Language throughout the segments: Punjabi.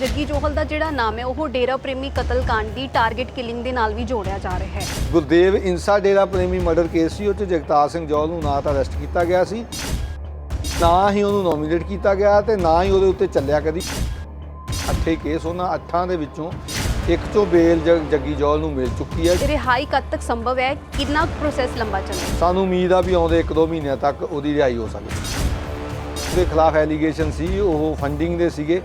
ਜੱਗੀ ਜੋਹਲ ਦਾ ਜਿਹੜਾ ਨਾਮ ਹੈ ਉਹ ਡੇਰਾ ਪ੍ਰੇਮੀ ਕਤਲकांड ਦੀ ਟਾਰਗੇਟ ਕਿਲਿੰਗ ਦੇ ਨਾਲ ਵੀ ਜੋੜਿਆ ਜਾ ਰਿਹਾ ਹੈ। ਗੁਰਦੇਵ ਇਨਸਾ ਡੇਰਾ ਪ੍ਰੇਮੀ ਮਰਡਰ ਕੇਸ ਸੀ ਉਹ 'ਚ ਜਗਤਾਰ ਸਿੰਘ ਜੌਲ ਨੂੰ ਨਾ ਤਾਂ ਅਰੈਸਟ ਕੀਤਾ ਗਿਆ ਸੀ ਨਾ ਹੀ ਉਹਨੂੰ ਨੋਮੀਨੇਟ ਕੀਤਾ ਗਿਆ ਤੇ ਨਾ ਹੀ ਉਹਦੇ ਉੱਤੇ ਚੱਲਿਆ ਕਦੀ। ਅੱਠੇ ਕੇਸ ਉਹਨਾਂ ਅੱਠਾਂ ਦੇ ਵਿੱਚੋਂ ਇੱਕ ਚੋਂ ਬੇਲ ਜਗ- ਜੌਲ ਨੂੰ ਮਿਲ ਚੁੱਕੀ ਹੈ। ਰਿਹਾਈ ਕਦ ਤੱਕ ਸੰਭਵ ਹੈ? ਕਿੰਨਾ ਪ੍ਰੋਸੈਸ ਲੰਬਾ ਚੱਲੇ ਸਾਨੂੰ ਉਮੀਦ ਆ ਵੀ ਆਉਂਦੇ 1-2 ਮਹੀਨਿਆਂ ਤੱਕ ਉਹਦੀ ਰਿਹਾਈ ਹੋ ਸਕਦੀ ਉਹਦੇ ਖਿਲਾਫ ਐਲੀਗੇਸ਼ਨ ਸੀ ਉਹ ਫੰਡਿੰਗ ਦੇ ਸੀਗੇ।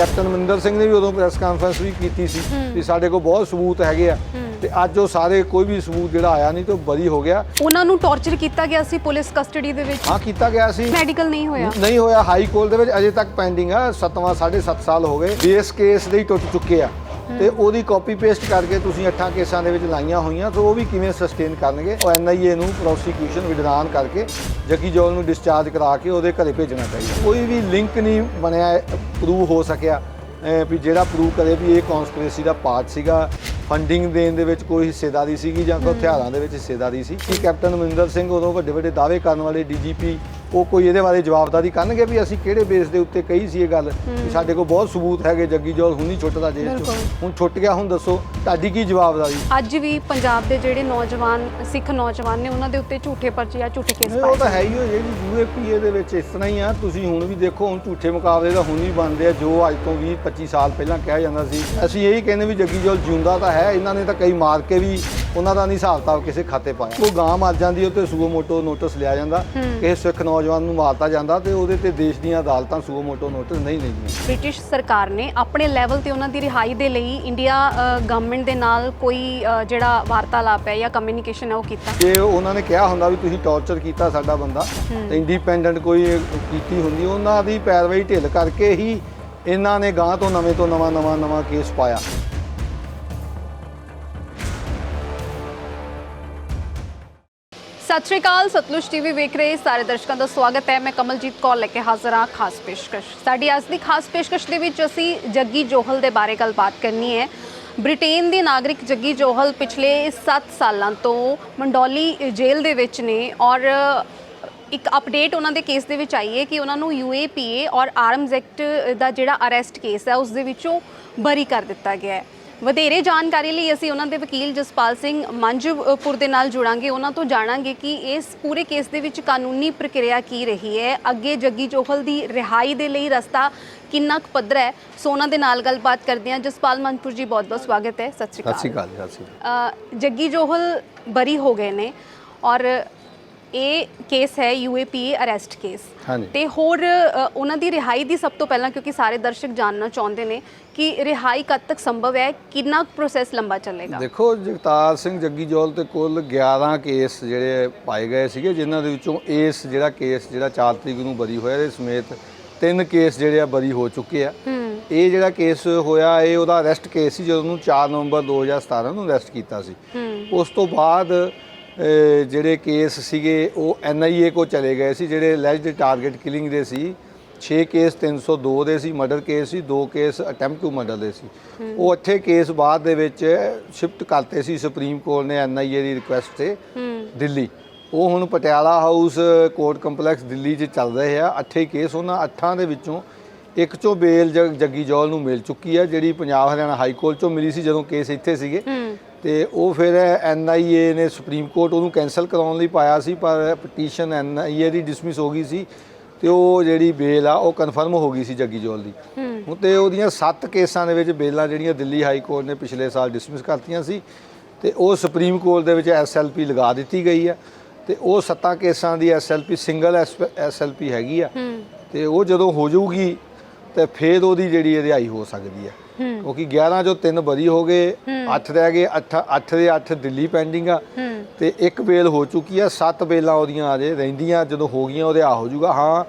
ਕੈਪਟਨ ਮਨਿੰਦਰ ਸਿੰਘ ਨੇ ਵੀ ਉਦੋਂ ਪ੍ਰੈਸ ਕਾਨਫਰੰਸ ਵੀ ਕੀਤੀ ਸੀ ਵੀ ਸਾਡੇ ਕੋਲ ਬਹੁਤ ਸਬੂਤ ਹੈਗੇ ਆ। ਤੇ ਅੱਜ ਉਹ ਸਾਰੇ ਕੋਈ ਵੀ ਸਬੂਤ ਜਿਹੜਾ ਆਇਆ ਨਹੀਂ ਤੇ ਉਹ ਬਰੀ ਹੋ ਗਿਆ। ਉਹਨਾਂ ਨੂੰ ਟੌਰਚਰ ਕੀਤਾ ਗਿਆ ਸੀ ਪੁਲਿਸ ਕਸਟਡੀ ਦੇ ਵਿੱਚ? ਹਾਂ ਕੀਤਾ ਗਿਆ ਸੀ। ਮੈਡੀਕਲ ਨਹੀਂ ਹੋਇਆ? ਨਹੀਂ ਹੋਇਆ। ਹਾਈ ਕੋਰਟ ਦੇ ਵਿੱਚ ਅਜੇ ਤੱਕ ਪੈਂਡਿੰਗ ਆ। ਸੱਤਵਾਂ 7.5 ਸਾਲ ਹੋ ਗਏ। ਬੇਸ ਕੇਸ ਦੇ ਹੀ ਟੁੱਟ ਚੁੱਕੇ ਆ। ਤੇ ਉਹਦੀ ਕਾਪੀ ਪੇਸਟ ਕਰਕੇ ਤੁਸੀਂ ਅੱਠਾਂ ਕੇਸਾਂ ਦੇ ਵਿੱਚ ਲਾਈਆਂ ਹੋਈਆਂ ਤਾਂ ਉਹ ਵੀ ਕਿਵੇਂ ਸਸਟੇਨ ਕਰਨਗੇ? ਉਹ ਐਨਆਈਏ ਨੂੰ ਪ੍ਰੋਸੀਕਿਊਸ਼ਨ ਵਿਧਾਨ ਕਰਕੇ ਜੱਗੀ ਜੋਲ ਨੂੰ ਡਿਸਚਾਰਜ ਕਰਾ ਕੇ ਉਹਦੇ ਘਰੇ ਭੇਜਣਾ ਚਾਹੀਦਾ। ਕੋਈ ਵੀ ਲਿੰਕ ਨਹੀਂ ਬਣਿਆ ਪ੍ਰੂਵ ਹੋ ਸਕਿਆ ਵੀ ਜਿਹੜਾ ਪ੍ਰੂਵ ਕਰੇ ਵੀ ਇਹ ਕਨਸਪੀਰੇਸੀ ਦਾ ਪਾਰਟ ਸੀਗਾ ਫੰਡਿੰਗ ਦੇਣ ਦੇ ਵਿੱਚ ਕੋਈ ਹਿੱਸੇਦਾਰੀ ਸੀਗੀ ਜਾਂ ਕੋਈ ਹਥਿਆਰਾਂ ਦੇ ਵਿੱਚ ਹਿੱਸੇਦਾਰੀ ਸੀ। ਕਿ ਕੈਪਟਨ ਅਮਰਿੰਦਰ ਸਿੰਘ ਉਦੋਂ ਵੱਡੇ ਵੱਡੇ ਦਾਅਵੇ ਕਰਨ ਵਾਲੇ ਡੀਜੀਪੀ ਉਹ ਕੋਈ ਇਹਦੇ ਬਾਰੇ ਜਵਾਬਦਾਰੀ ਕਰਨਗੇ ਵੀ ਅਸੀਂ ਕਿਹੜੇ ਬੇਸ ਦੇ ਉੱਤੇ ਕਹੀ ਸੀ ਇਹ ਗੱਲ ਸਾਡੇ ਕੋਲ ਬਹੁਤ ਸਬੂਤ ਹੈਗੇ ਜੱਗੀ ਜੋਲ ਹੁਣ ਨਹੀਂ ਛੁੱਟਦਾ। ਚੋਂ। ਹੁਣ ਛੁੱਟ ਗਿਆ ਹੁਣ ਦੱਸੋ ਤੁਹਾਡੀ ਕੀ ਜਵਾਬਦਾਰੀ ਅੱਜ ਵੀ ਪੰਜਾਬ ਦੇ ਜਿਹੜੇ ਨੌਜਵਾਨ ਸਿੱਖ ਨੌਜਵਾਨ ਨੇ ਉਹਨਾਂ ਦੇ ਉੱਤੇ ਝੂਠੇ ਪਰਚੇ ਜਾਂ ਝੂਠੇ ਕੇਸ ਪਾਏ ਉਹ ਤਾਂ ਹੈ ਹੀ ਹੋ ਜਿਹੜੀ ਯੂਏਪੀਏ ਦੇ ਵਿੱਚ ਇਸ ਤਰ੍ਹਾਂ ਹੀ ਆ। ਤੁਸੀਂ ਹੁਣ ਵੀ ਦੇਖੋ ਹੁਣ ਝੂਠੇ ਮੁਕਾਬਲੇ ਤਾਂ ਹੁਣ ਵੀ ਬਣਦੇ ਆ ਜੋ ਅੱਜ ਤੋਂ 20 25 ਸਾਲ ਪਹਿਲਾਂ ਕਿਹਾ ਜਾਂਦਾ ਸੀ। ਅਸੀਂ ਇਹੀ ਕਹਿੰਦੇ ਵੀ ਜੱਗੀ ਜੋਲ ਜਿਉਂਦਾ ਤਾਂ ਹੈ ਇਹਨਾਂ ਨੇ ਤਾਂ ਕਈ ਮਾਰ ਕੇ ਵੀ ਉਹਨਾਂ ਦਾ ਨਹੀਂ ਹਿਸਾਬ ਕਿਤਾਬ ਕਿਸੇ ਖਾਤੇ ਪਾਇਆ। ਉਹ ਗਾਂ ਮਰ ਜਾਂਦੀ ਉੱਤੇ ਸੂਓ ਮੋਟੋ ਨੋਟਿਸ ਲਿਆ ਜਾਂਦਾ ਕਿਸੇ ਸਿੱਖ ਨੌਜਵਾਨ ਨੂੰ ਮਾਰਤਾ ਜਾਂਦਾ ਤੇ ਉਹਦੇ ਤੇ ਦੇਸ਼ ਦੀਆਂ ਅਦਾਲਤਾਂ ਸੂਓ ਮੋਟੋ ਨੋਟਿਸ ਨਹੀਂ ਲੈਂਦੀਆਂ। ਬ੍ਰਿਟਿਸ਼ ਸਰਕਾਰ ਨੇ ਆਪਣੇ ਲੈਵਲ ਤੇ ਉਹਨਾਂ ਦੀ ਰਿਹਾਈ ਦੇ ਲਈ ਇੰਡੀਆ ਗਵਰਨਮੈਂਟ ਦੇ ਨਾਲ ਕੋਈ ਜਿਹੜਾ ਵਾਰਤਾਲਾਪ ਹੈ ਜਾਂ ਕਮਿਊਨੀਕੇਸ਼ਨ ਹੈ ਉਹ ਕੀਤਾ। ਜੇ ਉਹਨਾਂ ਨੇ ਕਿਹਾ ਹੁੰਦਾ ਵੀ ਤੁਸੀਂ ਟੌਰਚਰ ਕੀਤਾ ਸਾਡਾ ਬੰਦਾ ਤੇ ਇੰਡੀਪੈਂਡੈਂਟ ਕੋਈ ਕੀਤੀ ਹੁੰਦੀ ਉਹਨਾਂ ਦੀ ਪੈਰਵਾਈ ਢਿੱਲ ਕਰਕੇ ਹੀ ਇਹਨਾਂ ਨੇ ਗਾਂ ਤੋਂ ਨਵੇਂ ਤੋਂ ਨਵਾਂ ਨਵਾਂ ਨਵਾਂ ਕੇਸ ਪਾਇਆ। ਸਤਿ ਸ਼੍ਰੀ ਅਕਾਲ, ਸਤਲੁਜ ਟੀਵੀ ਵੇਖ ਰਹੇ ਸਾਰੇ ਦਰਸ਼ਕਾਂ ਦਾ ਸਵਾਗਤ ਹੈ। ਮੈਂ ਕਮਲਜੀਤ ਕੌਰ ਲੈ ਕੇ ਹਾਜ਼ਰ ਹਾਂ ਖਾਸ ਪੇਸ਼ਕਸ਼। ਸਾਡੀ ਅੱਜ ਦੀ ਖਾਸ ਪੇਸ਼ਕਸ਼ ਦੇ ਵਿੱਚ ਅਸੀਂ ਜੱਗੀ ਜੋਹਲ ਦੇ ਬਾਰੇ ਗੱਲਬਾਤ ਕਰਨੀ ਹੈ। ਬ੍ਰਿਟੇਨ ਦੇ ਨਾਗਰਿਕ ਜੱਗੀ ਜੋਹਲ ਪਿਛਲੇ 7 ਸਾਲਾਂ ਤੋਂ ਮੰਡੋਲੀ ਜੇਲ੍ਹ ਦੇ ਵਿੱਚ ਨੇ ਔਰ ਇੱਕ ਅਪਡੇਟ ਉਹਨਾਂ ਦੇ ਕੇਸ ਦੇ ਵਿੱਚ ਆਈ ਹੈ ਕਿ ਉਹਨਾਂ ਨੂੰ ਯੂਏਪੀਏ ਔਰ ਆਰਮਜ਼ ਐਕਟ ਦਾ ਜਿਹੜਾ ਅਰੈਸਟ ਕੇਸ ਹੈ, ਉਸ ਦੇ ਵਿੱਚੋਂ ਬਰੀ ਕਰ ਦਿੱਤਾ ਗਿਆ ਹੈ। ਵਧੇਰੇ ਜਾਣਕਾਰੀ ਲਈ ਅਸੀਂ ਉਹਨਾਂ ਦੇ ਵਕੀਲ ਜਸਪਾਲ ਸਿੰਘ ਮੰਜਪੁਰ ਦੇ ਨਾਲ ਜੁੜਾਂਗੇ। ਉਹਨਾਂ ਤੋਂ ਜਾਣਾਂਗੇ ਕਿ ਇਸ ਪੂਰੇ ਕੇਸ ਦੇ ਵਿੱਚ ਕਾਨੂੰਨੀ ਪ੍ਰਕਿਰਿਆ ਕੀ ਰਹੀ ਹੈ। ਅੱਗੇ ਜੱਗੀ ਜੋਹਲ ਦੀ ਰਿਹਾਈ ਦੇ ਲਈ ਰਸਤਾ ਕਿੰਨਾ ਕੁ ਪੱਧਰ ਹੈ ਸੋ ਉਹਨਾਂ ਦੇ ਨਾਲ ਗੱਲਬਾਤ ਕਰਦੇ ਹਾਂ। ਜਸਪਾਲ ਮੰਜਪੁਰ ਜੀ ਬਹੁਤ ਬਹੁਤ ਸਵਾਗਤ ਹੈ। ਸਤਿ ਸ਼੍ਰੀ ਅਕਾਲ। ਸਤਿ ਸ਼੍ਰੀ ਅਕਾਲ ਜੱਗੀ ਜੋਹਲ ਬਰੀ ਹੋ ਗਏ ਨੇ ਔਰ ਇਹ ਕੇਸ ਹੈ ਯੂਏਪੀਏ ਅਰੈਸਟ ਕੇਸ ਹਾਂਜੀ। ਤੇ ਹੋਰ ਅ, ਉਹਨਾਂ ਦੀ ਰਿਹਾਈ ਦੀ ਸਭ ਤੋਂ ਪਹਿਲਾਂ ਕਿਉਂਕਿ ਸਾਰੇ ਦਰਸ਼ਕ ਜਾਣਨਾ ਚਾਹੁੰਦੇ ਨੇ ਕਿ ਰਿਹਾਈ ਕਦ ਤੱਕ ਸੰਭਵ ਹੈ ਕਿੰਨਾ ਪ੍ਰੋਸੈਸ ਲੰਬਾ ਚੱਲੇਗਾ। ਦੇਖੋ ਜਗਤਾਰ ਸਿੰਘ ਜੱਗੀ ਜੋਲ ਤੇ ਕੁੱਲ 11 ਕੇਸ ਜਿਹੜੇ ਪਾਏ ਗਏ ਸੀਗੇ ਜਿਨ੍ਹਾਂ ਦੇ ਵਿੱਚੋਂ ਇਸ ਜਿਹੜਾ ਕੇਸ ਜਿਹੜਾ 4 ਤਰੀਕ ਨੂੰ ਬਰੀ ਹੋਇਆ ਇਹਦੇ ਸਮੇਤ ਤਿੰਨ ਕੇਸ ਜਿਹੜੇ ਆ ਬਰੀ ਹੋ ਚੁੱਕੇ ਆ। ਇਹ ਜਿਹੜਾ ਕੇਸ ਹੋਇਆ ਇਹ ਉਹਦਾ ਅਰੈਸਟ ਕੇਸ ਸੀ ਜਦੋਂ ਉਹਨੂੰ 4 ਨਵੰਬਰ 2017 ਨੂੰ ਅਰੈਸਟ ਕੀਤਾ ਸੀ। ਉਸ ਤੋਂ ਬਾਅਦ ਜਿਹੜੇ ਕੇਸ ਸੀਗੇ, ਉਹ ਐਨਆਈਏ ਕੋ ਚਲੇ ਗਏ ਸੀ, ਜਿਹੜੇ ਅਲੈਜਡ ਟਾਰਗੇਟ ਕਿਲਿੰਗ ਦੇ ਸੀ। 6 ਕੇਸ 302 ਦੇ ਸੀ ਮਰਡਰ ਕੇਸ ਸੀ 2 ਕੇਸ ਅਟੈਂਪਟ ਟੂ ਮਰਡਰ ਦੇ ਸੀ। ਉਹ ਅੱਠੇ ਕੇਸ ਬਾਅਦ ਦੇ ਵਿੱਚ ਸ਼ਿਫਟ ਕਰਤੇ ਸੀ ਸੁਪਰੀਮ ਕੋਰਟ ਨੇ ਐਨਆਈਏ ਦੀ ਰਿਕੁਐਸਟ ਤੇ, ਦਿੱਲੀ। ਉਹ ਹੁਣ Patiala house court complex Delhi 'ਚ ਚੱਲ ਰਹੇ ਆ। ਅੱਠੇ ਕੇਸ ਉਹਨਾਂ ਅੱਠਾਂ ਦੇ ਵਿੱਚੋਂ ਇੱਕ ਚੋਂ ਬੇਲ ਜਗ- ਜੱਗੀ ਜੋਲ ਨੂੰ ਮਿਲ ਚੁੱਕੀ ਹੈ ਜਿਹੜੀ ਪੰਜਾਬ ਹਰਿਆਣਾ ਹਾਈ ਕੋਰਟ ਚੋਂ ਮਿਲੀ ਸੀ ਜਦੋਂ ਕੇਸ ਇੱਥੇ ਸੀਗੇ। ਤੇ ਉਹ ਫਿਰ ਐਨਆਈਏ ਨੇ ਸੁਪਰੀਮ ਕੋਰਟ ਉਹਨੂੰ ਕੈਨਸਲ ਕਰਾਉਣ ਲਈ ਪਾਇਆ ਸੀ ਪਰ ਪਟੀਸ਼ਨ ਐਨਆਈਏ ਦੀ ਡਿਸਮਿਸ ਹੋ ਗਈ ਸੀ ਤੇ ਉਹ ਜਿਹੜੀ ਬੇਲ ਆ ਉਹ ਕਨਫਰਮ ਹੋ ਗਈ ਸੀ ਜੱਗੀ ਜੌਲ ਦੀ। ਹੁਣ ਤੇ ਉਹਦੀਆਂ 7 ਕੇਸਾਂ ਦੇ ਵਿੱਚ ਬੇਲਾਂ ਜਿਹੜੀਆਂ ਦਿੱਲੀ ਹਾਈ ਕੋਰਟ ਨੇ ਪਿਛਲੇ ਸਾਲ ਡਿਸਮਿਸ ਕਰਤੀਆਂ ਸੀ ਤੇ ਉਹ ਸੁਪਰੀਮ ਕੋਰਟ ਦੇ ਵਿੱਚ ਐਸਐਲਪੀ ਲਗਾ ਦਿੱਤੀ ਗਈ ਆ ਤੇ ਉਹ 7 ਕੇਸਾਂ ਦੀ ਐਸਐਲਪੀ ਸਿੰਗਲ ਐਸਐਲਪੀ ਹੈਗੀ ਆ ਤੇ ਉਹ ਜਦੋਂ ਹੋ ਜਾਊਗੀ ਤੇ ਫਿਰ ਉਹਦੀ ਜਿਹੜੀ ਰਿਹਾਈ ਹੋ ਸਕਦੀ ਹੂੰ ਕਿਉਂਕਿ 11 ਚੋਂ 3 ਬਰੀ ਹੋ ਗਏ 8 ਰਹਿ ਗਏ 8 8 ਦੇ 8 ਦਿੱਲੀ ਪੈਂਡਿੰਗ ਆ। ਤੇ ਇੱਕ ਬੇਲ ਹੋ ਚੁੱਕੀ ਆ 7 ਬੇਲਾਂ ਉਹਦੀਆਂ ਅਜੇ ਰਹਿੰਦੀਆਂ ਜਦੋਂ ਹੋ ਗਈਆਂ ਉਹਦੇ ਆ ਹੋ ਜਾਊਗਾ। ਹਾਂ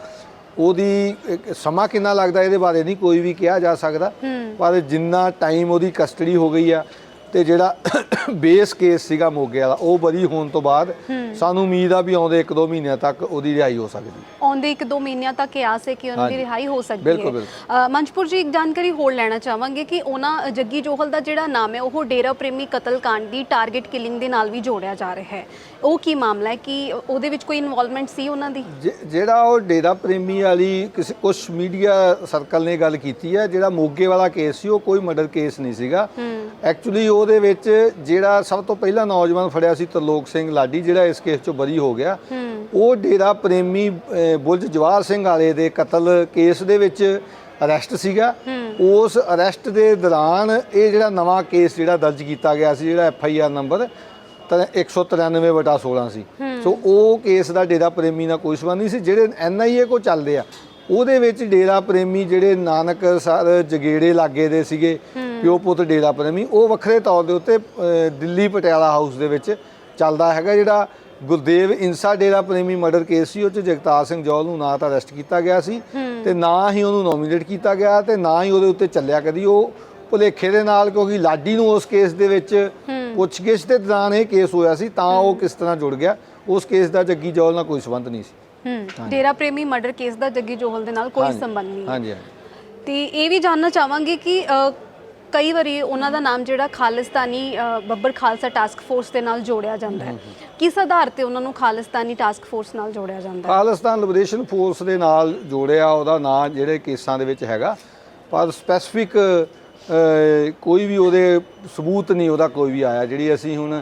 ਉਹਦੀ ਸਮਾਂ ਕਿੰਨਾ ਲੱਗਦਾ ਇਹਦੇ ਬਾਰੇ ਨਹੀਂ ਕੋਈ ਵੀ ਕਿਹਾ ਜਾ ਸਕਦਾ। ਪਰ ਜਿੰਨਾ ਟਾਈਮ ਉਹਦੀ ਕਸਟਡੀ ਹੋ ਗਈ ਆ ਤੇ ਜਿਹੜਾ ਬੇਸ ਕੇਸ ਸੀਗਾ ਮੋਗੇ ਵਾਲਾ ਉਹ ਬਰੀ ਹੋਣ ਤੋਂ ਬਾਅਦ ਸਾਨੂੰ ਉਮੀਦ ਆ ਵੀ ਆਉਂਦੇ 1-2 ਮਹੀਨਿਆਂ ਤੱਕ ਉਹਦੀ ਰਿਹਾਈ ਹੋ ਸਕਦੀ ਆਉਂਦੇ ਇੱਕ ਦੋ ਮਹੀਨਿਆਂ ਤੱਕ ਕਿਆਸ ਹੈ ਕਿ ਉਹਨਾਂ ਦੀ। ਰਿਹਾਈ ਹੋ ਸਕਦੀ ਹੈ। ਮੰਚਪੁਰ ਜੀ ਇੱਕ ਜਾਣਕਾਰੀ ਹੋਰ ਲੈਣਾ ਚਾਹਾਂਗੇ ਕਿ ਉਹਨਾਂ ਜੱਗੀ ਜੋਹਲ ਦਾ ਜਿਹੜਾ ਨਾਮ ਹੈ ਉਹ ਡੇਰਾ ਪ੍ਰੇਮੀ ਕਤਲकांड ਦੀ ਟਾਰਗੇਟ ਕਿਲਿੰਗ ਦੇ ਨਾਲ ਵੀ ਜੋੜਿਆ ਜਾ ਰਿਹਾ ਹੈ। ਉਹ ਕੀ ਮਾਮਲਾ ਹੈ? ਕਿ ਉਹਦੇ ਵਿੱਚ ਕੋਈ ਇਨਵੋਲਵਮੈਂਟ ਸੀ ਉਹਨਾਂ ਦੀ? ਜਿਹੜਾ ਉਹ ਡੇਰਾ ਪ੍ਰੇਮੀ ਵਾਲੀ ਕਿਸੇ ਕੁਝ ਮੀਡੀਆ ਸਰਕਲ ਨੇ ਗੱਲ ਕੀਤੀ ਹੈ ਜਿਹੜਾ ਮੋਗੇ ਵਾਲਾ ਕੇਸ ਸੀ ਉਹ ਕੋਈ ਮਰਡਰ ਕੇਸ ਨਹੀਂ ਸੀਗਾ। ਐਕਚੁਅਲੀ ਉਹਦੇ ਵਿੱਚ ਜਿਹੜਾ ਸਭ ਤੋਂ ਪਹਿਲਾ ਨੌਜਵਾਨ ਫੜਿਆ ਸੀ ਤਰਲੋਕ ਸਿੰਘ ਲਾਡੀ ਜਿਹੜਾ ਇਸ ਕੇਸ ਚੋਂ ਬਰੀ ਹੋ ਗਿਆ। ਉਹ ਡੇਰਾ ਪ੍ਰੇਮੀ ਬੁਲਜ ਜਵਾਹਰ ਸਿੰਘ ਵਾਲੇ ਦੇ ਕਤਲ ਕੇਸ ਦੇ ਵਿੱਚ ਅਰੈਸਟ ਸੀਗਾ। ਉਸ ਅਰੈਸਟ ਦੇ ਦੌਰਾਨ ਇਹ ਜਿਹੜਾ ਨਵਾਂ ਕੇਸ ਜਿਹੜਾ ਦਰਜ ਕੀਤਾ ਗਿਆ ਸੀ ਜਿਹੜਾ ਐਫ ਆਈ ਆਰ ਨੰਬਰ ਤਾਂ 193 ਬਟਾ 16 ਸੀ। ਸੋ ਉਹ ਕੇਸ ਦਾ ਡੇਰਾ ਪ੍ਰੇਮੀ ਨਾਲ ਕੋਈ ਸੰਬੰਧ ਨਹੀਂ ਸੀ ਜਿਹੜੇ ਐਨ ਆਈ ਏ ਕੋ ਚੱਲਦੇ ਆ ਉਹਦੇ ਵਿੱਚ ਡੇਰਾ ਪ੍ਰੇਮੀ ਜਿਹੜੇ ਨਾਨਕ ਸਰ ਜਗੇੜੇ ਲਾਗੇ ਦੇ ਸੀਗੇ ਪਿਓ ਪੁੱਤ ਡੇਰਾ ਪ੍ਰੇਮੀ ਉਹ ਵੱਖਰੇ ਤੌਰ ਦੇ ਉੱਤੇ ਦਿੱਲੀ ਪਟਿਆਲਾ ਹਾਊਸ ਦੇ ਵਿੱਚ ਚੱਲਦਾ ਹੈਗਾ ਜਿਹੜਾ ਗੁਰਦੇਵ ਇਨਸਾ ਡੇਰਾ ਪ੍ਰੇਮੀ ਮਰਡਰ ਕੇਸ ਸੀ ਉਹ ਚ ਜਗਤਾਰ ਸਿੰਘ ਜੌਲ ਨੂੰ ਨਾ ਤਾਂ ਅਰੈਸਟ ਕੀਤਾ ਗਿਆ ਸੀ ਤੇ ਨਾ ਹੀ ਉਹਨੂੰ ਨੋਮੀਨੇਟ ਕੀਤਾ ਗਿਆ ਤੇ ਨਾ ਹੀ ਉਹਦੇ ਉੱਤੇ ਚੱਲਿਆ ਕਦੀ। ਉਹ ਭੁਲੇਖੇ ਦੇ ਨਾਲ ਕਿਉਂਕਿ ਲਾਡੀ ਨੂੰ ਉਸ ਕੇਸ ਦੇ ਵਿੱਚ ਪੁੱਛਗਿੱਛ ਦੇ ਦੌਰਾਨ ਇਹ ਕੇਸ ਹੋਇਆ ਸੀ ਤਾਂ ਉਹ ਕਿਸ ਤਰ੍ਹਾਂ ਜੁੜ ਗਿਆ ਉਸ ਕੇਸ ਦਾ ਜੱਗੀ ਜੌਲ ਨਾਲ ਕੋਈ ਸੰਬੰਧ ਨਹੀਂ ਸੀ। ਹੂੰ ਡੇਰਾ ਪ੍ਰੇਮੀ ਮਰਡਰ ਕੇਸ ਦਾ ਜੱਗੀ ਜੋਹਲ ਦੇ ਨਾਲ ਕੋਈ ਸੰਬੰਧ ਨਹੀਂ ਹਾਂਜੀ ਹਾਂਜੀ। ਤੇ ਇਹ ਵੀ ਜਾਨਣਾ ਚਾਹਾਂਗੇ ਕਿ ਕਈ ਵਾਰੀ ਉਹਨਾਂ ਦਾ ਨਾਮ ਜਿਹੜਾ ਖਾਲਿਸਤਾਨੀ ਬੱਬਰ ਖਾਲਸਾ ਟਾਸਕ ਫੋਰਸ ਦੇ ਨਾਲ ਜੋੜਿਆ ਜਾਂਦਾ ਹੈ। ਕਿਸ ਆਧਾਰ ਤੇ ਉਹਨਾਂ ਨੂੰ ਖਾਲਿਸਤਾਨੀ ਟਾਸਕ ਫੋਰਸ ਨਾਲ ਜੋੜਿਆ ਜਾਂਦਾ ਹੈ? ਖਾਲਿਸਤਾਨ ਲਿਬਰੇਸ਼ਨ ਫੋਰਸ ਦੇ ਨਾਲ ਜੋੜਿਆ ਉਹਦਾ ਨਾਂ ਜਿਹੜੇ ਕੇਸਾਂ ਦੇ ਵਿੱਚ ਹੈਗਾ। ਪਰ ਸਪੈਸੀਫਿਕ ਕੋਈ ਵੀ ਉਹਦੇ ਸਬੂਤ ਨਹੀਂ ਉਹਦਾ ਕੋਈ ਵੀ ਆਇਆ। ਜਿਹੜੀ ਅਸੀਂ ਹੁਣ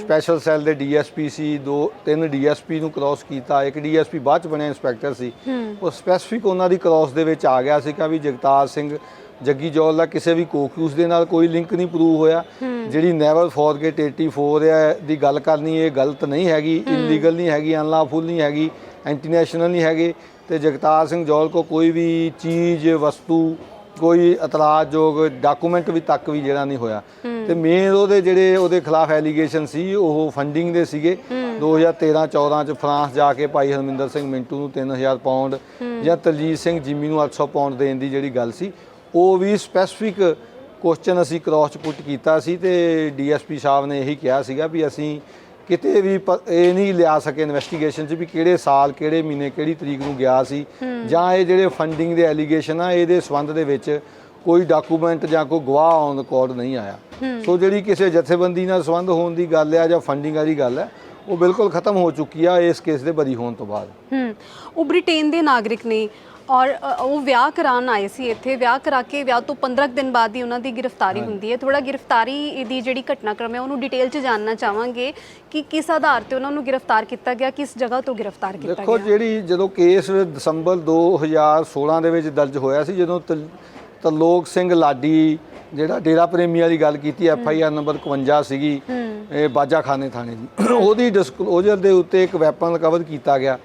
ਸਪੈਸ਼ਲ ਸੈੱਲ ਦੇ ਡੀਐਸਪੀ ਸੀ ਦੋ ਤਿੰਨ ਡੀਐਸਪੀ ਨੂੰ ਕ੍ਰਾਸ ਕੀਤਾ ਇੱਕ ਡੀਐਸਪੀ ਬਾਅਦ ਚ ਬਣਿਆ ਇੰਸਪੈਕਟਰ ਸੀ। ਉਹ ਸਪੈਸੀਫਿਕ ਉਹਨਾਂ ਦੀ ਕ੍ਰਾਸ ਦੇ ਵਿੱਚ ਆ ਗਿਆ ਸੀ ਕਿ ਵੀ ਜਗਤਾਰ ਸਿੰਘ ਜੱਗੀ ਜੌਲ ਦਾ ਕਿਸੇ ਵੀ ਕੋਕਿਊਸ ਦੇ ਨਾਲ ਕੋਈ ਲਿੰਕ ਨਹੀਂ ਪ੍ਰੂਵ ਹੋਇਆ। ਜਿਹੜੀ ਨੈਵਰ ਫੋਰਗੇਟ 84 ਹੈ ਦੀ ਗੱਲ ਕਰਨੀ ਇਹ ਗਲਤ ਨਹੀਂ ਹੈਗੀ ਇਲੀਗਲ ਨਹੀਂ ਹੈਗੀ ਅਨਲਾਫੁਲ ਨਹੀਂ ਹੈਗੀ ਐਂਟੀ ਨੈਸ਼ਨਲ ਨਹੀਂ ਹੈਗੇ। ਤੇ ਜਗਤਾਰ ਸਿੰਘ ਜੌਲ ਕੋ ਕੋਈ ਵੀ ਚੀਜ਼ ਵਸਤੂ ਕੋਈ ਇਤਰਾਜ਼ਯੋਗ ਡਾਕੂਮੈਂਟ ਵੀ ਤੱਕ ਵੀ ਜਿਹੜਾ ਨਹੀਂ ਹੋਇਆ। ਤੇ ਮੇਨ ਉਹਦੇ ਜਿਹੜੇ ਉਹਦੇ ਖਿਲਾਫ ਐਲੀਗੇਸ਼ਨ ਸੀ ਉਹ ਫੰਡਿੰਗ ਦੇ ਸੀਗੇ। 2013-14 ਚ ਫਰਾਂਸ ਜਾ ਕੇ ਭਾਈ ਹਰਮਿੰਦਰ ਸਿੰਘ ਮਿੰਟੂ ਨੂੰ 3000 ਪਾਉਂਡ ਜਾਂ ਤਲਜੀਤ ਸਿੰਘ ਜਿਮੀ ਨੂੰ 800 ਪਾਉਂਡ ਦੇਣ ਦੀ ਜਿਹੜੀ ਗੱਲ ਸੀ ਉਹ ਵੀ ਸਪੈਸੀਫਿਕ ਕੁਐਸਚਨ ਅਸੀਂ ਕ੍ਰਾਸ ਪੁੱਟ ਕੀਤਾ ਸੀ ਤੇ ਡੀਐਸਪੀ ਸਾਹਿਬ ਨੇ ਇਹੀ ਕਿਹਾ ਸੀਗਾ ਵੀ ਅਸੀਂ ਕਿਤੇ ਵੀ ਪ- ਇਹ ਨਹੀਂ ਲਿਆ ਸਕੇ ਇਨਵੈਸਟੀਗੇਸ਼ਨ 'ਚ ਵੀ ਕਿਹੜੇ ਸਾਲ ਕਿਹੜੇ ਮਹੀਨੇ ਕਿਹੜੀ ਤਰੀਕ ਨੂੰ ਗਿਆ ਸੀ। ਜਾਂ ਇਹ ਜਿਹੜੇ ਫੰਡਿੰਗ ਦੇ ਐਲੀਗੇਸ਼ਨ ਆ ਇਹਦੇ ਸੰਬੰਧ ਦੇ ਵਿੱਚ ਕੋਈ ਡਾਕੂਮੈਂਟ ਜਾਂ ਕੋਈ ਗਵਾਹ ਔਨ ਰਿਕਾਰਡ ਨਹੀਂ ਆਇਆ। ਸੋ ਜਿਹੜੀ ਕਿਸੇ ਜਥੇਬੰਦੀ ਨਾਲ ਸੰਬੰਧ ਹੋਣ ਦੀ ਗੱਲ ਆ ਜਾਂ ਫੰਡਿੰਗ ਵਾਲੀ ਗੱਲ ਹੈ ਉਹ ਬਿਲਕੁਲ ਖਤਮ ਹੋ ਚੁੱਕੀ ਆ ਇਸ ਕੇਸ ਦੇ ਬਰੀ ਹੋਣ ਤੋਂ ਬਾਅਦ। ਹੂੰ। ਉਹ ਬ੍ਰਿਟੇਨ ਦੇ ਨਾਗਰਿਕ ਨੇ ਔਰ ਉਹ ਵਿਆਹ ਕਰਾਉਣ ਆਏ ਸੀ ਇੱਥੇ। ਵਿਆਹ ਕਰਾ ਕੇ ਵਿਆਹ ਤੋਂ 15 ਕੁ ਦਿਨ ਬਾਅਦ ਹੀ ਉਹਨਾਂ ਦੀ ਗ੍ਰਿਫਤਾਰੀ ਹੁੰਦੀ ਹੈ। ਥੋੜਾ ਗ੍ਰਿਫਤਾਰੀ ਦੀ ਜਿਹੜੀ ਘਟਨਾਕ੍ਰਮ ਹੈ ਉਹਨੂੰ ਡਿਟੇਲ 'ਚ ਜਾਨਣਾ ਚਾਹਾਂਗੇ ਕਿ ਕਿਸ ਆਧਾਰ ਤੇ ਉਹਨਾਂ ਨੂੰ ਗ੍ਰਿਫਤਾਰ ਕੀਤਾ ਗਿਆ ਕਿਸ ਜਗ੍ਹਾ ਤੋਂ ਗ੍ਰਿਫਤਾਰ ਕੀਤਾ ਦੇਖੋ ਗਿਆ। ਜਿਹੜੀ ਜਦੋਂ ਕੇਸ ਦਸੰਬਰ 2016 ਦੇ ਵਿੱਚ ਦਰਜ ਹੋਇਆ ਸੀ ਜਦੋਂ ਤਲ- ਤਰਲੋਕ ਸਿੰਘ ਲਾਡੀ ਜਿਹੜਾ ਡੇਰਾ ਪ੍ਰੇਮੀ ਵਾਲੀ ਗੱਲ ਕੀਤੀ ਐਫ ਆਈ ਆਰ ਨੰਬਰ 51 ਸੀਗੀ ਇਹ ਬਾਜਾਖਾਨੇ ਥਾਣੇ ਦੀ। ਉਹਦੀ ਡਿਸਕਲੋਜ਼ਰ ਦੇ ਉੱਤੇ ਇੱਕ ਵੈਪਨ ਰਿਕਵਰ ਕੀਤਾ ਗਿਆ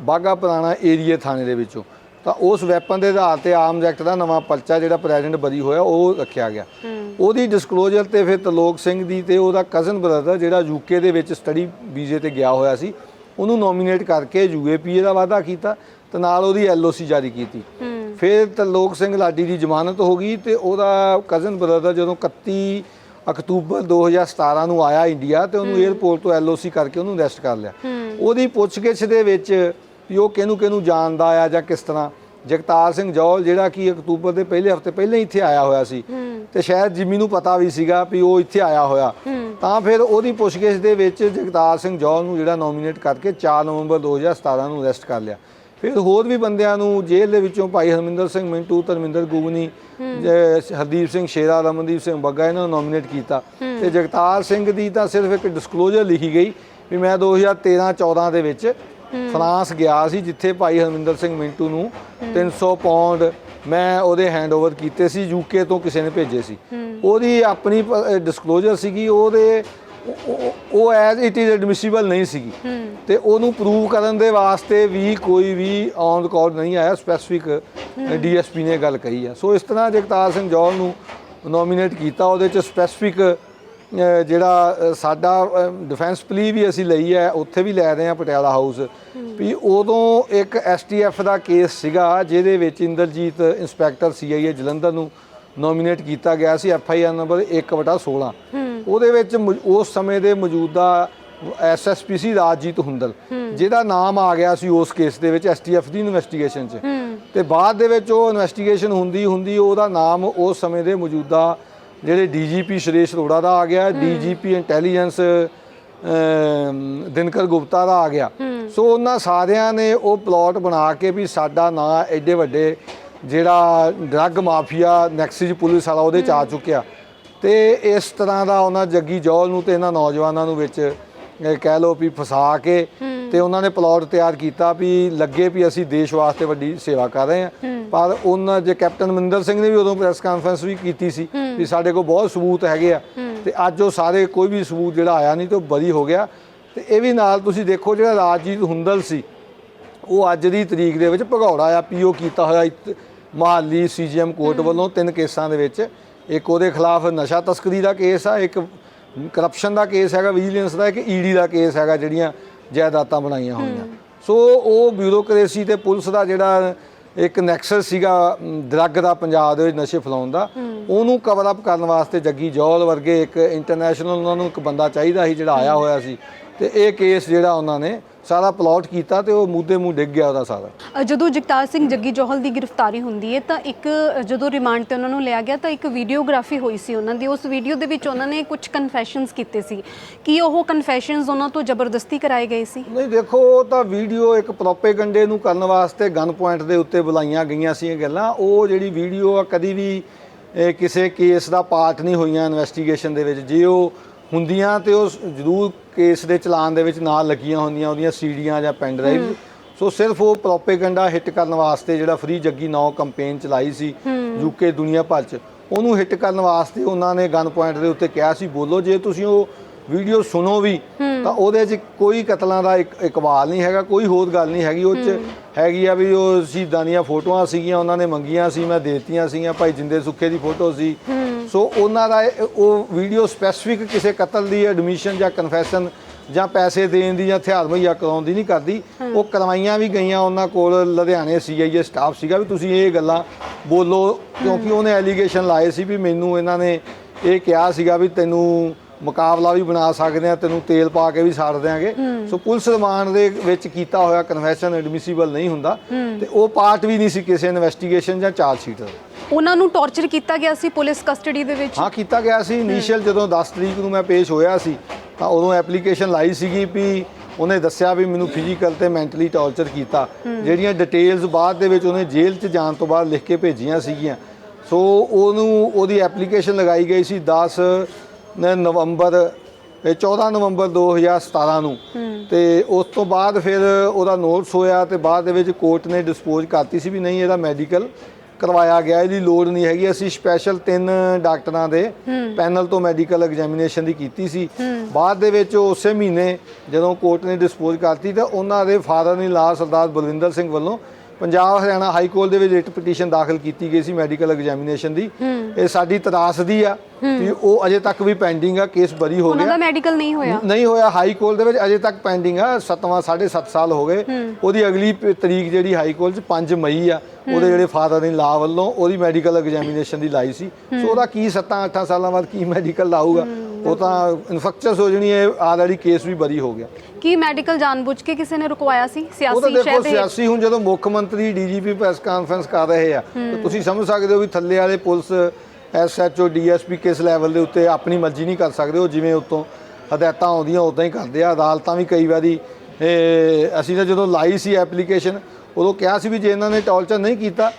ਬਾਗਾ ਪੁਰਾਣਾ ਏਰੀਆ ਥਾਣੇ ਦੇ ਵਿੱਚੋਂ। ਤਾਂ ਉਸ ਵੈਪਨ ਦੇ ਆਧਾਰ ਤੇ ਆਰਮਜ਼ ਐਕਟ ਦਾ ਨਵਾਂ ਪਰਚਾ ਜਿਹੜਾ ਪ੍ਰੈਜ਼ੀਡੈਂਟ ਬਰੀ ਹੋਇਆ ਉਹ ਰੱਖਿਆ ਗਿਆ। ਉਹਦੀ ਡਿਸਕਲੋਜ਼ਰ ਤੇ ਫਿਰ ਤਰਲੋਕ ਸਿੰਘ ਦੀ ਤੇ ਉਹਦਾ ਕਜ਼ਨ ਬ੍ਰਦਰ ਜਿਹੜਾ ਯੂਕੇ ਦੇ ਵਿੱਚ ਸਟੱਡੀ ਵੀਜ਼ੇ ਤੇ ਗਿਆ ਹੋਇਆ ਸੀ ਉਹਨੂੰ ਨੋਮੀਨੇਟ ਕਰਕੇ ਯੂਏਪੀਏ ਦਾ ਵਾਅਦਾ ਕੀਤਾ ਤੇ ਨਾਲ ਉਹਦੀ ਐਲਓਸੀ ਜਾਰੀ ਕੀਤੀ। ਫਿਰ ਤਰਲੋਕ ਸਿੰਘ ਲਾਡੀ ਦੀ ਜ਼ਮਾਨਤ ਹੋ ਗਈ ਤੇ ਉਹਦਾ ਕਜ਼ਨ ਬ੍ਰਦਰ ਜਦੋਂ 31 ਅਕਤੂਬਰ 2017 ਨੂੰ ਆਇਆ ਇੰਡੀਆ ਤੇ ਉਹਨੂੰ 에ਅਰਪੋਰਟ ਤੋਂ ਐਲਓਸੀ ਕਰਕੇ ਉਹਨੂੰ ਅਰੈਸਟ ਕਰ ਲਿਆ। ਉਹਦੀ ਪੁੱਛਗਿੱਛ ਦੇ ਵਿੱਚ ਵੀ ਉਹ ਕਿਹਨੂੰ ਕਿਹਨੂੰ ਜਾਣਦਾ ਆ ਜਾਂ ਕਿਸ ਤਰ੍ਹਾਂ। ਜਗਤਾਰ ਸਿੰਘ ਜੌਲ ਜਿਹੜਾ ਕਿ ਅਕਤੂਬਰ ਦੇ ਪਹਿਲੇ ਹਫ਼ਤੇ ਪਹਿਲਾਂ ਹੀ ਇੱਥੇ ਆਇਆ ਹੋਇਆ ਸੀ। ਤੇ ਸ਼ਾਇਦ ਜਿਮੀ ਨੂੰ ਪਤਾ ਵੀ ਸੀਗਾ ਵੀ ਉਹ ਇੱਥੇ ਆਇਆ ਹੋਇਆ। ਤਾਂ ਫਿਰ ਉਹਦੀ ਪੁੱਛਗਿੱਛ ਦੇ ਵਿੱਚ ਜਗਤਾਰ ਸਿੰਘ ਜੌਲ ਨੂੰ ਜਿਹੜਾ ਨੋਮੀਨੇਟ ਕਰਕੇ 4 ਨਵੰਬਰ 2017 ਨੂੰ ਅਰੈਸਟ ਕਰ ਲਿਆ। ਫਿਰ ਹੋਰ ਵੀ ਬੰਦਿਆਂ ਨੂੰ ਜੇਲ੍ਹ ਦੇ ਵਿੱਚੋਂ ਭਾਈ ਹਰਮਿੰਦਰ ਸਿੰਘ ਮਿੰਟੂ ਧਰਮਿੰਦਰ ਗੁਗਨੀ ਹਰਦੀਪ ਸਿੰਘ ਸ਼ੇਰਾ ਰਮਨਦੀਪ ਸਿੰਘ ਬੱਗਾ ਇਹਨਾਂ ਨੂੰ ਨੋਮੀਨੇਟ ਕੀਤਾ। ਤੇ ਜਗਤਾਰ ਸਿੰਘ ਦੀ ਤਾਂ ਸਿਰਫ ਇੱਕ ਡਿਸਕਲੋਜ਼ਰ ਲਿਖੀ ਗਈ ਵੀ ਮੈਂ 2013-14 ਦੇ ਵਿੱਚ ਫਰਾਂਸ ਗਿਆ ਸੀ ਜਿੱਥੇ ਭਾਈ ਹਰਮਿੰਦਰ ਸਿੰਘ ਮਿੰਟੂ ਨੂੰ 300 ਪਾਉਂਡ ਮੈਂ ਉਹਦੇ ਹੈਂਡਓਵਰ ਕੀਤੇ ਸੀ ਯੂਕੇ ਤੋਂ ਕਿਸੇ ਨੇ ਭੇਜੇ ਸੀ। ਉਹਦੀ ਆਪਣੀ ਡਿਸਕਲੋਜ਼ਰ ਸੀਗੀ ਉਹਦੇ ਉਹ- ਐਜ਼ ਇਟ ਇਜ਼ ਐਡਮਿਸਿਬਲ ਨਹੀਂ ਸੀਗੀ। ਤੇ ਉਹਨੂੰ ਪ੍ਰੂਵ ਕਰਨ ਦੇ ਵਾਸਤੇ ਵੀ ਕੋਈ ਵੀ ਔਨ ਰਿਕਾਰਡ ਨਹੀਂ ਆਇਆ ਸਪੈਸੀਫਿਕ ਡੀਐਸਪੀ ਨੇ ਗੱਲ ਕਹੀ ਆ। ਸੋ ਇਸ ਤਰ੍ਹਾਂ ਜਗਤਾਰ ਸਿੰਘ ਜੌਲ ਨੂੰ ਨੋਮੀਨੇਟ ਕੀਤਾ ਉਹਦੇ ਚ ਸਪੈਸੀਫਿਕ ਜਿਹੜਾ ਸਾਡਾ ਡਿਫੈਂਸ ਪਲੀ ਵੀ ਅਸੀਂ ਲਈ ਹੈ ਉੱਥੇ ਵੀ ਲੈ ਰਹੇ ਆ ਪਟਿਆਲਾ ਹਾਊਸ ਵੀ ਉਦੋਂ ਇੱਕ ਐਸਟੀਐਫ ਦਾ ਕੇਸ ਸੀਗਾ ਜਿਹਦੇ ਵਿੱਚ ਇੰਦਰਜੀਤ ਇੰਸਪੈਕਟਰ ਸੀਆਈਏ ਜਲੰਧਰ ਨੂੰ ਨੋਮੀਨੇਟ ਕੀਤਾ ਗਿਆ ਸੀ ਐਫ ਆਈ ਆਰ ਨੰਬਰ 1/16 ਉਹਦੇ ਵਿੱਚ ਉਸ ਸਮੇਂ ਦੇ ਮੌਜੂਦਾ ਐਸਐਸਪੀਸੀ ਰਾਜਜੀਤ ਹੁੰਦਲ ਜਿਹਦਾ ਨਾਮ ਆ ਗਿਆ ਸੀ ਉਸ ਕੇਸ ਦੇ ਵਿੱਚ ਐਸਟੀਐਫ ਦੀ ਇਨਵੈਸਟੀਗੇਸ਼ਨ 'ਚ। ਤੇ ਬਾਅਦ ਦੇ ਵਿੱਚ ਉਹ ਇਨਵੈਸਟੀਗੇਸ਼ਨ ਹੁੰਦੀ ਹੁੰਦੀ ਉਹਦਾ ਨਾਮ ਉਸ ਸਮੇਂ ਦੇ ਮੌਜੂਦਾ ਜਿਹੜੇ ਡੀਜੀਪੀ ਸ਼੍ਰੇਸ਼ ਅਰੋੜਾ ਦਾ ਆ ਗਿਆ ਡੀਜੀਪੀ ਇੰਟੈਲੀਜੈਂਸ ਦਿਨਕਰ ਗੁਪਤਾ ਦਾ ਆ ਗਿਆ। ਸੋ ਉਹਨਾਂ ਸਾਰਿਆਂ ਨੇ ਉਹ ਪਲਾਟ ਬਣਾ ਕੇ ਵੀ ਸਾਡਾ ਨਾਂ ਐਡੇ ਵੱਡੇ ਜਿਹੜਾ ਡਰੱਗ ਮਾਫੀਆ ਨੈਕਸਿਸ ਪੁਲਿਸ ਵਾਲਾ ਉਹਦੇ ਚ ਆ ਚੁੱਕਿਆ। ਤੇ ਇਸ ਤਰ੍ਹਾਂ ਦਾ ਉਹਨਾਂ ਜੱਗੀ ਜੌਲ ਨੂੰ ਤੇ ਇਹਨਾਂ ਨੌਜਵਾਨਾਂ ਨੂੰ ਵਿੱਚ ਕਹਿ ਲਓ ਵੀ ਫਸਾ ਕੇ ਤੇ ਉਹਨਾਂ ਨੇ ਪਲਾਟ ਤਿਆਰ ਕੀਤਾ ਵੀ ਲੱਗੇ ਵੀ ਅਸੀਂ ਦੇਸ਼ ਵਾਸਤੇ ਵੱਡੀ ਸੇਵਾ ਕਰ ਰਹੇ ਹਾਂ। ਪਰ ਉਹਨਾਂ ਜੇ ਕੈਪਟਨ ਮਨਿੰਦਰ ਸਿੰਘ ਨੇ ਵੀ ਉਦੋਂ ਪ੍ਰੈਸ ਕਾਨਫਰੰਸ ਵੀ ਕੀਤੀ ਸੀ ਵੀ ਸਾਡੇ ਕੋਲ ਬਹੁਤ ਸਬੂਤ ਹੈਗੇ ਆ। ਤੇ ਅੱਜ ਉਹ ਸਾਰੇ ਕੋਈ ਵੀ ਸਬੂਤ ਜਿਹੜਾ ਆਇਆ ਨਹੀਂ ਤੇ ਉਹ ਬਰੀ ਹੋ ਗਿਆ। ਤੇ ਇਹ ਵੀ ਨਾਲ ਤੁਸੀਂ ਦੇਖੋ ਜਿਹੜਾ ਰਾਜਜੀਤ ਹੁੰਦਲ ਸੀ ਉਹ ਅੱਜ ਦੀ ਤਰੀਕ ਦੇ ਵਿੱਚ ਭਗੌੜਾ ਆ ਪੀਓ ਕੀਤਾ ਹੋਇਆ ਮਹਾਲੀ ਸੀਜੀਐਮ ਕੋਰਟ ਵੱਲੋਂ ਤਿੰਨ ਕੇਸਾਂ ਦੇ ਵਿੱਚ। ਇੱਕ ਉਹਦੇ ਖਿਲਾਫ ਨਸ਼ਾ ਤਸਕਰੀ ਦਾ ਕੇਸ ਆ ਇੱਕ ਕਰਪਸ਼ਨ ਦਾ ਕੇਸ ਹੈਗਾ ਵਿਜੀਲੈਂਸ ਦਾ ਇੱਕ ਈਡੀ ਦਾ ਕੇਸ ਹੈਗਾ ਜਿਹੜੀਆਂ ਜਾਇਦਾਦਾਂ ਬਣਾਈਆਂ ਹੋਈਆਂ। ਸੋ ਉਹ ਬਿਊਰੋਕ੍ਰੇਸੀ ਤੇ ਪੁਲਿਸ ਦਾ ਜਿਹੜਾ ਇੱਕ ਨੈਕਸਸ ਸੀਗਾ ਡਰੱਗ ਦਾ ਪੰਜਾਬ ਦੇ ਵਿੱਚ ਨਸ਼ੇ ਫੈਲਾਉਣ ਦਾ ਉਹਨੂੰ ਕਵਰ ਅਪ ਕਰਨ ਵਾਸਤੇ ਜੱਗੀ ਜੌਲ ਵਰਗੇ ਇੱਕ ਇੰਟਰਨੈਸ਼ਨਲ ਉਹਨਾਂ ਨੂੰ ਇੱਕ ਬੰਦਾ ਚਾਹੀਦਾ ਸੀ ਜਿਹੜਾ ਆਇਆ ਹੋਇਆ ਸੀ। ਤੇ ਇਹ ਕੇਸ ਜਿਹੜਾ ਉਹਨਾਂ ਨੇ ਸਾਰਾ ਪਲਾਟ ਕੀਤਾ ਤੇ ਉਹ ਮੂਧੇ ਮੂੰਹ ਡਿੱਗ ਗਿਆ ਉਹਦਾ ਸਾਰਾ। ਜਦੋਂ ਜਗਤਾਰ ਸਿੰਘ ਜੱਗੀ ਜੋਹਲ ਦੀ ਗ੍ਰਿਫਤਾਰੀ ਹੁੰਦੀ ਹੈ ਤਾਂ ਇੱਕ ਜਦੋਂ ਰਿਮਾਂਡ ਤੇ ਉਹਨਾਂ ਨੂੰ ਲਿਆ ਗਿਆ ਤਾਂ ਇੱਕ ਵੀਡੀਓਗ੍ਰਾਫੀ ਹੋਈ ਸੀ ਉਹਨਾਂ ਦੀ। ਉਸ ਵੀਡੀਓ ਦੇ ਵਿੱਚ ਉਹਨਾਂ ਨੇ ਕੁਝ ਕਨਫੈਸ਼ਨਸ ਕੀਤੇ ਸੀ। ਕੀ ਉਹ ਕਨਫੈਸ਼ਨਸ ਉਹਨਾਂ ਤੋਂ ਜ਼ਬਰਦਸਤੀ ਕਰਾਏ ਗਏ ਸੀ? ਨਹੀਂ ਦੇਖੋ ਉਹ ਤਾਂ ਵੀਡੀਓ ਇੱਕ ਪ੍ਰੋਪੇਗੰਡੇ ਨੂੰ ਕਰਨ ਵਾਸਤੇ ਗਨ ਪੁਆਇੰਟ ਦੇ ਉੱਤੇ ਬੁਲਾਈਆਂ ਗਈਆਂ ਸੀ ਇਹ ਗੱਲਾਂ। ਉਹ ਜਿਹੜੀ ਵੀਡੀਓ ਆ ਕਦੀ ਵੀ ਕਿਸੇ ਕੇਸ ਦਾ ਪਾਰਟ ਨਹੀਂ ਹੋਈਆਂ ਇਨਵੈਸਟੀਗੇਸ਼ਨ ਦੇ ਵਿੱਚ। ਜੇ ਉਹ ਹੁੰਦੀਆਂ ਤੇ ਉਹ ਜ਼ਰੂਰ ਕੇਸ ਦੇ ਚਲਾਨ ਦੇ ਵਿੱਚ ਨਾਲ ਲੱਗੀਆਂ ਹੁੰਦੀਆਂ ਉਹਦੀਆਂ ਸੀਡੀਆਂ ਜਾਂ ਪੈਨ ਡਰਾਈਵ। ਸੋ ਸਿਰਫ ਉਹ ਪ੍ਰੋਪੇਗੰਡਾ ਹਿੱਟ ਕਰਨ ਵਾਸਤੇ ਜਿਹੜਾ ਫ੍ਰੀ ਜੱਗੀ ਨੌ ਕੰਪੇਨ ਚਲਾਈ ਸੀ ਯੂਕੇ ਦੁਨੀਆ ਭਰ ਚ ਉਹਨੂੰ ਹਿੱਟ ਕਰਨ ਵਾਸਤੇ ਉਹਨਾਂ ਨੇ ਗਨ ਪੁਆਇੰਟ ਦੇ ਉੱਤੇ ਕਿਹਾ ਸੀ ਬੋਲੋ ਜੇ ਤੁਸੀਂ ਉਹ ਵੀਡੀਓ ਸੁਣੋ ਵੀ ਤਾਂ ਉਹਦੇ 'ਚ ਕੋਈ ਕਤਲਾਂ ਦਾ ਇੱਕ ਇਕਬਾਲ ਨਹੀਂ ਹੈਗਾ ਕੋਈ ਹੋਰ ਗੱਲ ਨਹੀਂ ਹੈਗੀ। ਉਹ 'ਚ ਹੈਗੀ ਆ ਵੀ ਉਹ ਸ਼ਹੀਦਾਂ ਦੀਆਂ ਫੋਟੋਆਂ ਸੀਗੀਆਂ ਉਹਨਾਂ ਨੇ ਮੰਗੀਆਂ ਸੀ ਮੈਂ ਦੇਤੀਆਂ ਸੀਗੀਆਂ ਭਾਈ ਜਿੰਦੇ ਸੁੱਖੇ ਦੀ ਫੋਟੋ ਸੀ। ਸੋ ਉਹਨਾਂ ਦਾ ਇਹ- ਉਹ ਵੀਡੀਓ ਸਪੈਸੀਫਿਕ ਕਿਸੇ ਕਤਲ ਦੀ ਐਡਮਿਸ਼ਨ ਜਾਂ ਕਨਫੈਸ਼ਨ ਜਾਂ ਪੈਸੇ ਦੇਣ ਦੀ ਜਾਂ ਹਥਿਆਰ ਮੁਹੱਈਆ ਕਰਾਉਣ ਦੀ ਨਹੀਂ ਕਰਦੀ। ਉਹ ਕਰਵਾਈਆਂ ਵੀ ਗਈਆਂ ਉਹਨਾਂ ਕੋਲ ਲੁਧਿਆਣੇ ਸੀਆਈਏ ਸਟਾਫ ਸੀਗਾ ਵੀ ਤੁਸੀਂ ਇਹ ਗੱਲਾਂ ਬੋਲੋ ਕਿਉਂਕਿ ਉਹਨੇ ਐਲੀਗੇਸ਼ਨ ਲਾਏ ਸੀ ਵੀ ਮੈਨੂੰ ਇਹਨਾਂ ਨੇ ਇਹ ਕਿਹਾ ਸੀਗਾ ਵੀ ਤੈਨੂੰ ਮੁਕਾਬਲਾ ਵੀ ਬਣਾ ਸਕਦੇ ਆ ਤੈਨੂੰ ਤੇਲ ਪਾ ਕੇ ਵੀ ਸਾੜ ਦਿਆਂਗੇ। ਸੋ ਪੁਲਿਸ ਰਿਮਾਂਡ ਦੇ ਵਿੱਚ ਕੀਤਾ ਹੋਇਆ ਕਨਫੈਸ਼ਨ ਐਡਮਿਸਿਬਲ ਨਹੀਂ ਹੁੰਦਾ ਤੇ ਉਹ ਪਾਰਟ ਵੀ ਨਹੀਂ ਸੀ ਕਿਸੇ ਇਨਵੈਸਟੀਗੇਸ਼ਨ ਜਾਂ ਚਾਰਜ ਸ਼ੀਟ ਦਾ। ਉਹਨਾਂ ਨੂੰ ਟੌਰਚਰ ਕੀਤਾ ਗਿਆ ਸੀ ਪੁਲਿਸ ਕਸਟਡੀ ਦੇ ਵਿੱਚ? ਹਾਂ ਕੀਤਾ ਗਿਆ ਸੀ। ਇਨੀਸ਼ੀਅਲ ਜਦੋਂ 10 ਤਰੀਕ ਨੂੰ ਮੈਂ ਪੇਸ਼ ਹੋਇਆ ਸੀ ਤਾਂ ਉਦੋਂ ਐਪਲੀਕੇਸ਼ਨ ਲਾਈ ਸੀਗੀ ਵੀ ਉਹਨੇ ਦੱਸਿਆ ਵੀ ਮੈਨੂੰ ਫਿਜ਼ੀਕਲ ਤੇ ਮੈਂਟਲੀ ਟੌਰਚਰ ਕੀਤਾ। ਜਿਹੜੀਆਂ ਡਿਟੇਲਸ ਬਾਅਦ ਦੇ ਵਿੱਚ ਉਹਨੇ ਜੇਲ੍ਹ 'ਚ ਜਾਣ ਤੋਂ ਬਾਅਦ ਲਿਖ ਕੇ ਭੇਜੀਆਂ ਸੀਗੀਆਂ। ਸੋ ਉਹਨੂੰ ਉਹਦੀ ਐਪਲੀਕੇਸ਼ਨ ਲਗਾਈ ਗਈ ਸੀ 10 ਨ- ਨਵੰਬਰ ਇਹ 14 ਨਵੰਬਰ 2017 ਨੂੰ। ਤੇ ਉਸ ਤੋਂ ਬਾਅਦ ਫਿਰ ਉਹਦਾ ਨੋਟਿਸ ਹੋਇਆ ਤੇ ਬਾਅਦ ਦੇ ਵਿੱਚ ਕੋਰਟ ਨੇ ਡਿਸਪੋਜ਼ ਕਰਤੀ ਸੀ ਵੀ ਨਹੀਂ ਇਹਦਾ ਮੈਡੀਕਲ ਕਰਵਾਇਆ ਗਿਆ। ਇਹਦੀ ਲੋੜ ਨਹੀਂ ਹੈਗੀ। ਅਸੀਂ ਸਪੈਸ਼ਲ ਤਿੰਨ ਡਾਕਟਰਾਂ ਦੇ ਪੈਨਲ ਤੋਂ ਮੈਡੀਕਲ ਐਗਜ਼ਾਮੀਨੇਸ਼ਨ ਦੀ ਕੀਤੀ ਸੀ। ਬਾਅਦ ਦੇ ਵਿੱਚ ਉਸੇ ਮਹੀਨੇ ਜਦੋਂ ਕੋਰਟ ਨੇ ਡਿਸਪੋਜ਼ ਕਰਤੀ ਤਾਂ ਉਹਨਾਂ ਦੇ ਫਾਦਰ ਇਨ ਲਾ ਸਰਦਾਰ ਬਲਵਿੰਦਰ ਸਿੰਘ ਵੱਲੋਂ ਪੰਜਾਬ ਹਰਿਆਣਾ ਹਾਈ ਕੋਰਟ ਦੇ ਵਿੱਚ ਰਿਟ ਪਟੀਸ਼ਨ ਦਾਖਲ ਕੀਤੀ ਗਈ ਸੀ ਮੈਡੀਕਲ ਐਗਜ਼ਾਮੀਨੇਸ਼ਨ ਦੀ। ਇਹ ਸਾਡੀ ਤਰਾਸਦੀ ਆ ਵੀ ਉਹ ਅਜੇ ਤੱਕ ਵੀ ਪੈਂਡਿੰਗ ਆ ਕੇਸ ਬਰੀ ਹੋ ਉਹਨਾਂ ਗਿਆ। ਦਾ ਮੈਡੀਕਲ ਨਹੀਂ ਹੋਇਆ। ਨਹੀਂ ਹੋਇਆ। ਹਾਈ ਕੋਰਟ ਦੇ ਵਿੱਚ ਅਜੇ ਤੱਕ ਪੈਂਡਿੰਗ ਆ ਸੱਤਵਾਂ 7.5 ਸਾਲ ਹੋ ਗਏ। ਉਹਦੀ ਅਗਲੀ ਤਰੀਕ ਜਿਹੜੀ ਹਾਈ ਕੋਰਟ 'ਚ 5 ਮਈ ਆ ਉਹਦੇ ਜਿਹੜੇ ਫਾਦਰ ਇਨ ਲਾ ਵੱਲੋਂ ਉਹਦੀ ਮੈਡੀਕਲ ਐਗਜ਼ਾਮੀਨੇਸ਼ਨ ਦੀ ਲਾਈ ਸੀ। ਸੋ ਉਹਦਾ ਕੀ 7-8 ਸਾਲਾਂ ਬਾਅਦ ਕੀ ਮੈਡੀਕਲ ਲਾਊਗਾ ਉਹ ਤਾਂ ਇਨਫੈਕਚਸ ਹੋ ਜਣੀ ਹੈ ਆਲਰੇਡੀ ਕੇਸ ਵੀ ਬਰੀ ਹੋ ਗਿਆ। ਕੀ ਮੈਡੀਕਲ ਜਾਣਬੁੱਝ ਕੇ ਕਿਸੇ ਨੇ ਰੁਕਵਾਇਆ ਸੀ? ਉਹ ਤਾਂ ਸਿਆਸੀ ਦੇਖੋ ਸਿਆਸੀ ਹੁਣ ਜਦੋਂ ਮੁੱਖ ਮੰਤਰੀ ਡੀਜੀਪੀ ਪ੍ਰੈਸ ਕਾਨਫਰੰਸ ਕਰ ਰਹੇ ਆ ਤਾਂ ਤੁਸੀਂ ਸਮਝ ਸਕਦੇ ਹੋ ਵੀ ਥੱਲੇ ਵਾਲੇ ਪੁਲਿਸ ਐਸਐਚਓ ਡੀਐਸਪੀ ਕਿਸ ਲੈਵਲ ਦੇ ਉੱਤੇ ਆਪਣੀ ਮਰਜ਼ੀ ਨਹੀਂ ਕਰ ਸਕਦੇ ਉਹ ਜਿਵੇਂ ਉਤੋਂ ਹਦਾਇਤਾਂ ਆਉਂਦੀਆਂ ਉਦਾਂ ਹੀ ਕਰਦੇ ਆ। ਅਦਾਲਤਾਂ ਵੀ ਕਈ ਵਾਰੀ ਇਹ ਅਸੀਂ ਤਾਂ ਜਦੋਂ ਲਾਈ ਸੀ ਐਪਲੀਕੇਸ਼ਨ ਉਦੋਂ ਕਿਹਾ ਸੀ ਵੀ ਜੇ ਇਹਨਾਂ ਨੇ ਟੌਰਚਰ ਨਹੀਂ ਕੀਤਾ